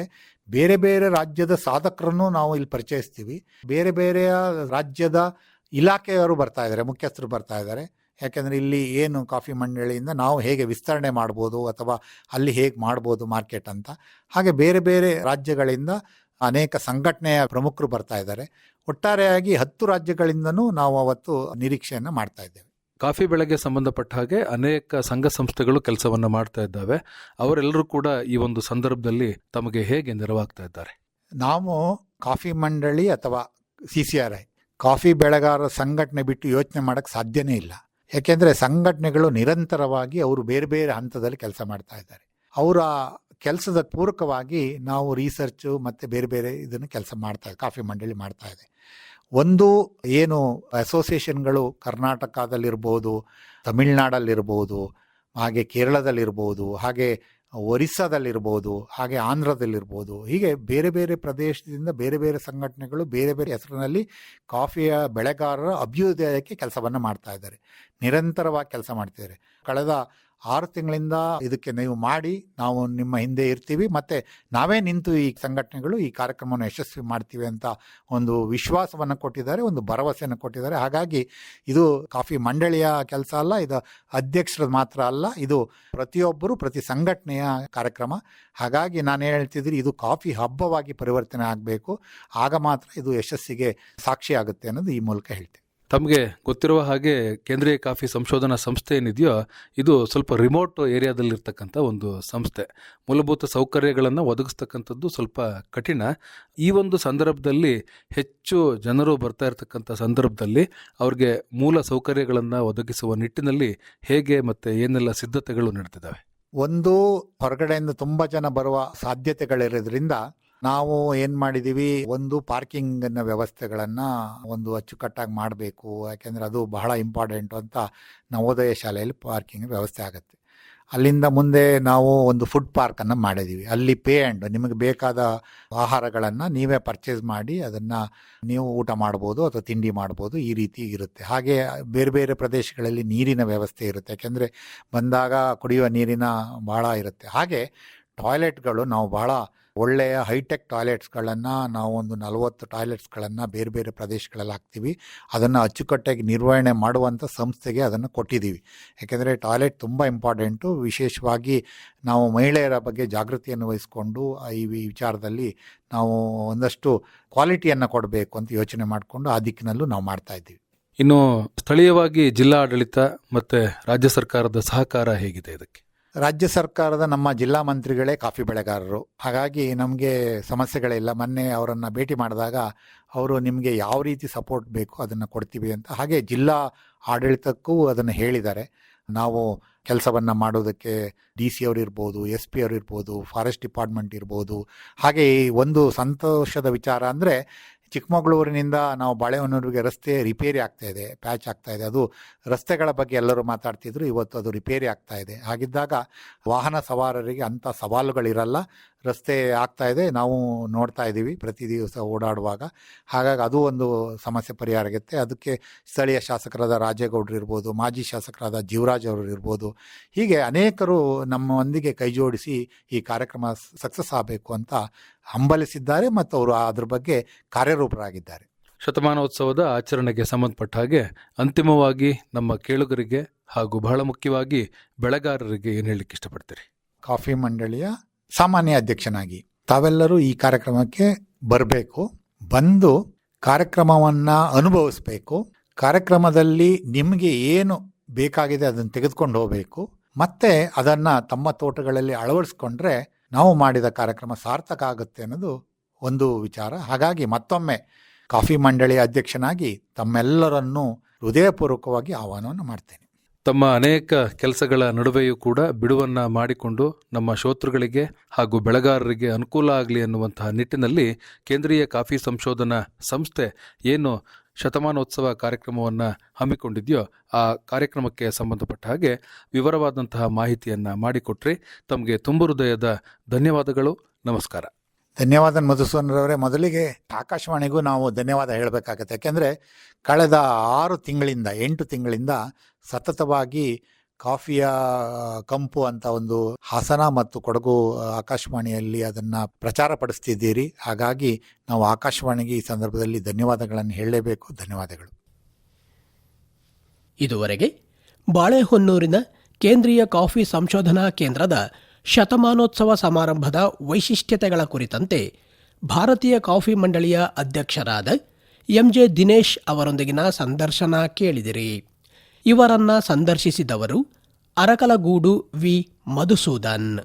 Speaker 3: ಬೇರೆ ಬೇರೆ ರಾಜ್ಯದ ಸಾಧಕರನ್ನು ನಾವು ಇಲ್ಲಿ ಪರಿಚಯಿಸ್ತೀವಿ. ಬೇರೆ ಬೇರೆಯ ರಾಜ್ಯದ ಇಲಾಖೆಯವರು ಬರ್ತಾ ಇದ್ದಾರೆ, ಮುಖ್ಯಸ್ಥರು ಬರ್ತಾ ಇದ್ದಾರೆ. ಯಾಕೆಂದರೆ ಇಲ್ಲಿ ಏನು ಕಾಫಿ ಮಂಡಳಿಯಿಂದ ನಾವು ಹೇಗೆ ವಿಸ್ತರಣೆ ಮಾಡ್ಬೋದು ಅಥವಾ ಅಲ್ಲಿ ಹೇಗೆ ಮಾಡ್ಬೋದು ಮಾರ್ಕೆಟ್ ಅಂತ. ಹಾಗೆ ಬೇರೆ ಬೇರೆ ರಾಜ್ಯಗಳಿಂದ ಅನೇಕ ಸಂಘಟನೆಯ ಪ್ರಮುಖರು ಬರ್ತಾ ಇದ್ದಾರೆ. ಒಟ್ಟಾರೆಯಾಗಿ ಹತ್ತು ರಾಜ್ಯಗಳಿಂದನೂ ನಾವು ಅವತ್ತು ನಿರೀಕ್ಷೆಯನ್ನು ಮಾಡ್ತಾ ಇದ್ದೇವೆ.
Speaker 2: ಕಾಫಿ ಬೆಳೆಗೆ ಸಂಬಂಧಪಟ್ಟ ಹಾಗೆ ಅನೇಕ ಸಂಘ ಸಂಸ್ಥೆಗಳು ಕೆಲಸವನ್ನು ಮಾಡ್ತಾ ಇದ್ದಾವೆ. ಅವರೆಲ್ಲರೂ ಕೂಡ ಈ ಒಂದು ಸಂದರ್ಭದಲ್ಲಿ ತಮಗೆ ಹೇಗೆ ನೆರವಾಗ್ತಾ ಇದ್ದಾರೆ?
Speaker 3: ನಾವು ಕಾಫಿ ಮಂಡಳಿ ಅಥವಾ C C R I, coffee ಬೆಳೆಗಾರರ ಸಂಘಟನೆ ಬಿಟ್ಟು ಯೋಚನೆ ಮಾಡೋಕ್ಕೆ ಸಾಧ್ಯನೇ ಇಲ್ಲ. ಯಾಕೆಂದರೆ ಸಂಘಟನೆಗಳು ನಿರಂತರವಾಗಿ ಅವರು ಬೇರೆ ಬೇರೆ ಹಂತದಲ್ಲಿ ಕೆಲಸ ಮಾಡ್ತಾ ಇದ್ದಾರೆ. ಅವರ ಕೆಲಸದ ಪೂರಕವಾಗಿ ನಾವು ರಿಸರ್ಚು ಮತ್ತು ಬೇರೆ ಬೇರೆ ಇದನ್ನು ಕೆಲಸ ಮಾಡ್ತಾ, ಕಾಫಿ ಮಂಡಳಿ ಮಾಡ್ತಾ ಇದೆ. ಒಂದು ಏನು ಅಸೋಸಿಯೇಷನ್ಗಳು ಕರ್ನಾಟಕದಲ್ಲಿರ್ಬೋದು, ತಮಿಳ್ನಾಡಲ್ಲಿರ್ಬೋದು, ಹಾಗೆ ಕೇರಳದಲ್ಲಿರ್ಬೋದು, ಹಾಗೆ ಒರಿಸ್ಸಾದಲ್ಲಿರ್ಬೋದು, ಹಾಗೆ ಆಂಧ್ರದಲ್ಲಿರ್ಬೋದು, ಹೀಗೆ ಬೇರೆ ಬೇರೆ ಪ್ರದೇಶದಿಂದ ಬೇರೆ ಬೇರೆ ಸಂಘಟನೆಗಳು ಬೇರೆ ಬೇರೆ ಹೆಸರಿನಲ್ಲಿ ಕಾಫಿಯ ಬೆಳೆಗಾರರ ಅಭ್ಯುದಯಕ್ಕೆ ಕೆಲಸವನ್ನು ಮಾಡ್ತಾ ಇದ್ದಾರೆ. ನಿರಂತರವಾಗಿ ಕೆಲಸ ಮಾಡ್ತಿದ್ದಾರೆ. ಕಳೆದ ಆರು ತಿಂಗಳಿಂದ ಇದಕ್ಕೆ ನೀವು ಮಾಡಿ, ನಾವು ನಿಮ್ಮ ಹಿಂದೆ ಇರ್ತೀವಿ. ಮತ್ತು ನಾವೇ ನಿಂತು ಈ ಸಂಘಟನೆಗಳು ಈ ಕಾರ್ಯಕ್ರಮವನ್ನು ಯಶಸ್ವಿ ಮಾಡ್ತೀವಿ ಅಂತ ಒಂದು ವಿಶ್ವಾಸವನ್ನು ಕೊಟ್ಟಿದ್ದಾರೆ, ಒಂದು ಭರವಸೆಯನ್ನು ಕೊಟ್ಟಿದ್ದಾರೆ. ಹಾಗಾಗಿ ಇದು ಕಾಫಿ ಮಂಡಳಿಯ ಕೆಲಸ ಅಲ್ಲ, ಇದು ಅಧ್ಯಕ್ಷರ ಮಾತ್ರ ಅಲ್ಲ, ಇದು ಪ್ರತಿಯೊಬ್ಬರು, ಪ್ರತಿ ಸಂಘಟನೆಯ ಕಾರ್ಯಕ್ರಮ. ಹಾಗಾಗಿ ನಾನು ಹೇಳ್ತಿದ್ದೀನಿ ಇದು ಕಾಫಿ ಹಬ್ಬವಾಗಿ ಪರಿವರ್ತನೆ ಆಗಬೇಕು. ಆಗ ಮಾತ್ರ ಇದು ಯಶಸ್ಸಿಗೆ ಸಾಕ್ಷಿ ಆಗುತ್ತೆ ಅನ್ನೋದು ಈ ಮೂಲಕ ಹೇಳ್ತೀನಿ.
Speaker 2: ತಮಗೆ ಗೊತ್ತಿರುವ ಹಾಗೆ ಕೇಂದ್ರೀಯ ಕಾಫಿ ಸಂಶೋಧನಾ ಸಂಸ್ಥೆ ಏನಿದೆಯೋ, ಇದು ಸ್ವಲ್ಪ ರಿಮೋಟ್ ಏರಿಯಾದಲ್ಲಿರ್ತಕ್ಕಂಥ ಒಂದು ಸಂಸ್ಥೆ. ಮೂಲಭೂತ ಸೌಕರ್ಯಗಳನ್ನು ಒದಗಿಸ್ತಕ್ಕಂಥದ್ದು ಸ್ವಲ್ಪ ಕಠಿಣ. ಈ ಒಂದು ಸಂದರ್ಭದಲ್ಲಿ ಹೆಚ್ಚು ಜನರು ಬರ್ತಾ ಇರತಕ್ಕಂಥ ಸಂದರ್ಭದಲ್ಲಿ ಅವ್ರಿಗೆ ಮೂಲ ಸೌಕರ್ಯಗಳನ್ನು ಒದಗಿಸುವ ನಿಟ್ಟಿನಲ್ಲಿ ಹೇಗೆ ಮತ್ತು ಏನೆಲ್ಲ ಸಿದ್ಧತೆಗಳು ನಡೆದಿದ್ದಾವೆ
Speaker 3: ಒಂದು ಹೊರಗಡೆಯಿಂದ ತುಂಬ ಜನ ಬರುವ ಸಾಧ್ಯತೆಗಳಿರೋದ್ರಿಂದ ನಾವು ಏನು ಮಾಡಿದೀವಿ, ಒಂದು ಪಾರ್ಕಿಂಗ್ ವ್ಯವಸ್ಥೆಗಳನ್ನ ಒಂದು ಅಚ್ಚುಕಟ್ಟಾಗಿ ಮಾಡಬೇಕು. ಯಾಕೆಂದ್ರೆ ಅದು ಬಹಳ ಇಂಪಾರ್ಟೆಂಟು ಅಂತ ನವೋದಯ ಶಾಲೆಯಲ್ಲಿ ಪಾರ್ಕಿಂಗ್ ವ್ಯವಸ್ಥೆ ಆಗುತ್ತೆ. ಅಲ್ಲಿಂದ ಮುಂದೆ ನಾವು ಒಂದು ಫುಡ್ ಪಾರ್ಕನ್ನು ಮಾಡಿದ್ದೀವಿ ಅಲ್ಲಿ ಪೇ ಆ್ಯಂಡ್ ನಿಮಗೆ ಬೇಕಾದ ಆಹಾರಗಳನ್ನು ನೀವೇ ಪರ್ಚೇಸ್ ಮಾಡಿ ಅದನ್ನು ನೀವು ಊಟ ಮಾಡ್ಬೋದು ಅಥವಾ ತಿಂಡಿ ಮಾಡ್ಬೋದು, ಈ ರೀತಿ ಇರುತ್ತೆ. ಹಾಗೆ ಬೇರೆ ಬೇರೆ ಪ್ರದೇಶಗಳಲ್ಲಿ ನೀರಿನ ವ್ಯವಸ್ಥೆ ಇರುತ್ತೆ. ಯಾಕೆಂದರೆ ಬಂದಾಗ ಕುಡಿಯುವ ನೀರಿನ ಭಾಳ ಇರುತ್ತೆ. ಹಾಗೆ ಟಾಯ್ಲೆಟ್ಗಳು ನಾವು ಭಾಳ ಒಳ್ಳೆಯ ಹೈಟೆಕ್ ಟಾಯ್ಲೆಟ್ಸ್ಗಳನ್ನು ನಾವು ಒಂದು ನಲವತ್ತು ಟಾಯ್ಲೆಟ್ಸ್ಗಳನ್ನು ಬೇರೆ ಬೇರೆ ಪ್ರದೇಶಗಳಲ್ಲಿ ಹಾಕ್ತೀವಿ. ಅದನ್ನು ಅಚ್ಚುಕಟ್ಟಾಗಿ ನಿರ್ವಹಣೆ ಮಾಡುವಂಥ ಸಂಸ್ಥೆಗೆ ಅದನ್ನು ಕೊಟ್ಟಿದ್ದೀವಿ. ಯಾಕೆಂದರೆ ಟಾಯ್ಲೆಟ್ ತುಂಬ ಇಂಪಾರ್ಟೆಂಟು. ವಿಶೇಷವಾಗಿ ನಾವು ಮಹಿಳೆಯರ ಬಗ್ಗೆ ಜಾಗೃತಿಯನ್ನು ವಹಿಸಿಕೊಂಡು ಈ ವಿಚಾರದಲ್ಲಿ ನಾವು ಒಂದಷ್ಟು ಕ್ವಾಲಿಟಿಯನ್ನು ಕೊಡಬೇಕು ಅಂತ ಯೋಚನೆ ಮಾಡಿಕೊಂಡು ಆ ದಿಕ್ಕಿನಲ್ಲೂ ನಾವು ಮಾಡ್ತಾ ಇದ್ದೀವಿ.
Speaker 2: ಇನ್ನು ಸ್ಥಳೀಯವಾಗಿ ಜಿಲ್ಲಾ ಆಡಳಿತ ಮತ್ತು ರಾಜ್ಯ ಸರ್ಕಾರದ ಸಹಕಾರ ಹೇಗಿದೆ ಇದಕ್ಕೆ?
Speaker 3: ರಾಜ್ಯ ಸರ್ಕಾರದ ನಮ್ಮ ಜಿಲ್ಲಾ ಮಂತ್ರಿಗಳೇ ಕಾಫಿ ಬೆಳೆಗಾರರು. ಹಾಗಾಗಿ ನಮಗೆ ಸಮಸ್ಯೆಗಳಿಲ್ಲ. ಮೊನ್ನೆ ಅವರನ್ನು ಭೇಟಿ ಮಾಡಿದಾಗ ಅವರು ನಿಮಗೆ ಯಾವ ರೀತಿ ಸಪೋರ್ಟ್ ಬೇಕು ಅದನ್ನು ಕೊಡ್ತೀವಿ ಅಂತ. ಹಾಗೆ ಜಿಲ್ಲಾ ಆಡಳಿತಕ್ಕೂ ಅದನ್ನು ಹೇಳಿದ್ದಾರೆ. ನಾವು ಕೆಲಸವನ್ನು ಮಾಡೋದಕ್ಕೆ ಡಿ ಸಿ ಅವರು ಇರ್ಬೋದು, ಎಸ್ ಪಿ ಅವರು ಇರ್ಬೋದು, ಫಾರೆಸ್ಟ್ ಡಿಪಾರ್ಟ್ಮೆಂಟ್ ಇರ್ಬೋದು. ಹಾಗೆ ಒಂದು ಸಂತೋಷದ ವಿಚಾರ ಅಂದರೆ ಚಿಕ್ಕಮಗಳೂರಿನಿಂದ ನಾವು ಬಾಳೆಹೊನ್ನೂರಿಗೆ ರಸ್ತೆ ರಿಪೇರಿ ಆಗ್ತಾ ಇದೆ, ಪ್ಯಾಚ್ ಆಗ್ತಾ ಇದೆ. ಅದು ರಸ್ತೆಗಳ ಬಗ್ಗೆ ಎಲ್ಲರೂ ಮಾತಾಡ್ತಿದ್ರು, ಇವತ್ತು ಅದು ರಿಪೇರಿ ಆಗ್ತಾ ಇದೆ. ಹಾಗಿದ್ದಾಗ ವಾಹನ ಸವಾರರಿಗೆ ಅಂಥ ಸವಾಲುಗಳಿರಲ್ಲ. ರಸ್ತೆ ಆಗ್ತಾ ಇದೆ ನಾವು ನೋಡ್ತಾ ಇದ್ದೀವಿ ಪ್ರತಿ ದಿವಸ ಓಡಾಡುವಾಗ. ಹಾಗಾಗಿ ಅದು ಒಂದು ಸಮಸ್ಯೆ ಪರಿಹಾರ ಆಗುತ್ತೆ. ಅದಕ್ಕೆ ಸ್ಥಳೀಯ ಶಾಸಕರಾದ ರಾಜೇಗೌಡರು ಇರ್ಬೋದು ಮಾಜಿ ಶಾಸಕರಾದ ಜೀವರಾಜ್ ಅವರು ಇರ್ಬೋದು ಹೀಗೆ ಅನೇಕರು ನಮ್ಮೊಂದಿಗೆ ಕೈ ಜೋಡಿಸಿ ಈ ಕಾರ್ಯಕ್ರಮ ಸಕ್ಸಸ್ ಆಗಬೇಕು ಅಂತ ಹಂಬಲಿಸಿದ್ದಾರೆ ಮತ್ತು ಅವರು ಅದ್ರ ಬಗ್ಗೆ ಕಾರ್ಯರೂಪರಾಗಿದ್ದಾರೆ.
Speaker 2: ಶತಮಾನೋತ್ಸವದ ಆಚರಣೆಗೆ ಸಂಬಂಧಪಟ್ಟ ಹಾಗೆ ಅಂತಿಮವಾಗಿ ನಮ್ಮ ಕೇಳುಗರಿಗೆ ಹಾಗೂ ಬಹಳ ಮುಖ್ಯವಾಗಿ ಬೆಳೆಗಾರರಿಗೆ ಏನು ಹೇಳಲಿಕ್ಕೆ ಇಷ್ಟಪಡ್ತೀರಿ?
Speaker 3: ಕಾಫಿ ಮಂಡಳಿಯ ಸಾಮಾನ್ಯ ಅಧ್ಯಕ್ಷನಾಗಿ ತಾವೆಲ್ಲರೂ ಈ ಕಾರ್ಯಕ್ರಮಕ್ಕೆ ಬರಬೇಕು, ಬಂದು ಕಾರ್ಯಕ್ರಮವನ್ನು ಅನುಭವಿಸ್ಬೇಕು, ಕಾರ್ಯಕ್ರಮದಲ್ಲಿ ನಿಮಗೆ ಏನು ಬೇಕಾಗಿದೆ ಅದನ್ನು ತೆಗೆದುಕೊಂಡು ಹೋಗಬೇಕು, ಮತ್ತೆ ಅದನ್ನು ತಮ್ಮ ತೋಟಗಳಲ್ಲಿ ಅಳವಡಿಸ್ಕೊಂಡ್ರೆ ನಾವು ಮಾಡಿದ ಕಾರ್ಯಕ್ರಮ ಸಾರ್ಥಕ ಆಗುತ್ತೆ ಅನ್ನೋದು ಒಂದು ವಿಚಾರ. ಹಾಗಾಗಿ ಮತ್ತೊಮ್ಮೆ ಕಾಫಿ ಮಂಡಳಿಯ ಅಧ್ಯಕ್ಷನಾಗಿ ತಮ್ಮೆಲ್ಲರನ್ನೂ ಹೃದಯಪೂರ್ವಕವಾಗಿ ಆಹ್ವಾನವನ್ನು ಮಾಡ್ತೇನೆ.
Speaker 2: ತಮ್ಮ ಅನೇಕ ಕೆಲಸಗಳ ನಡುವೆಯೂ ಕೂಡ ಬಿಡುವನ್ನ ಮಾಡಿಕೊಂಡು ನಮ್ಮ ಶ್ರೋತೃಗಳಿಗೆ ಹಾಗೂ ಬೆಳೆಗಾರರಿಗೆ ಅನುಕೂಲ ಆಗಲಿ ಅನ್ನುವಂತಹ ನಿಟ್ಟಿನಲ್ಲಿ ಕೇಂದ್ರೀಯ ಕಾಫಿ ಸಂಶೋಧನಾ ಸಂಸ್ಥೆ ಏನು ಶತಮಾನೋತ್ಸವ ಕಾರ್ಯಕ್ರಮವನ್ನು ಹಮ್ಮಿಕೊಂಡಿದೆಯೋ ಆ ಕಾರ್ಯಕ್ರಮಕ್ಕೆ ಸಂಬಂಧಪಟ್ಟ ಹಾಗೆ ವಿವರವಾದಂತಹ ಮಾಹಿತಿಯನ್ನು ಮಾಡಿಕೊಟ್ರಿ. ತಮಗೆ ತುಂಬು ಹೃದಯದ ಧನ್ಯವಾದಗಳು. ನಮಸ್ಕಾರ.
Speaker 3: ಧನ್ಯವಾದ ಮಧುಸೂದನರವರೇ. ಮೊದಲಿಗೆ ಆಕಾಶವಾಣಿಗೂ ನಾವು ಧನ್ಯವಾದ ಹೇಳಬೇಕಾಗತ್ತೆ. ಯಾಕೆಂದರೆ ಕಳೆದ ಆರು ತಿಂಗಳಿಂದ, ಎಂಟು ತಿಂಗಳಿಂದ ಸತತವಾಗಿ ಕಾಫಿಯ, ಕಂಪು ಅಂತ ಒಂದು ಹಾಸನ ಮತ್ತು ಕೊಡಗು ಆಕಾಶವಾಣಿಯಲ್ಲಿ ಅದನ್ನು ಪ್ರಚಾರ ಪಡಿಸ್ತಿದ್ದೀರಿ. ಹಾಗಾಗಿ ನಾವು ಆಕಾಶವಾಣಿಗೆ ಈ ಸಂದರ್ಭದಲ್ಲಿ ಧನ್ಯವಾದಗಳನ್ನು ಹೇಳಲೇಬೇಕು. ಧನ್ಯವಾದಗಳು.
Speaker 1: ಇದುವರೆಗೆ ಬಾಳೆಹೊನ್ನೂರಿನ ಕೇಂದ್ರೀಯ ಕಾಫಿ ಸಂಶೋಧನಾ ಕೇಂದ್ರದ ಶತಮಾನೋತ್ಸವ ಸಮಾರಂಭದ ವೈಶಿಷ್ಟ್ಯತೆಗಳ ಕುರಿತಂತೆ ಭಾರತೀಯ ಕಾಫಿ ಮಂಡಳಿಯ ಅಧ್ಯಕ್ಷರಾದ ಎಂಜೆ ದಿನೇಶ್ ಅವರೊಂದಿಗಿನ ಸಂದರ್ಶನ ಕೇಳಿದಿರಿ. ಇವರನ್ನ ಸಂದರ್ಶಿಸಿದವರು ಅರಕಲಗೂಡು ವಿ. ಮಧುಸೂದನ್.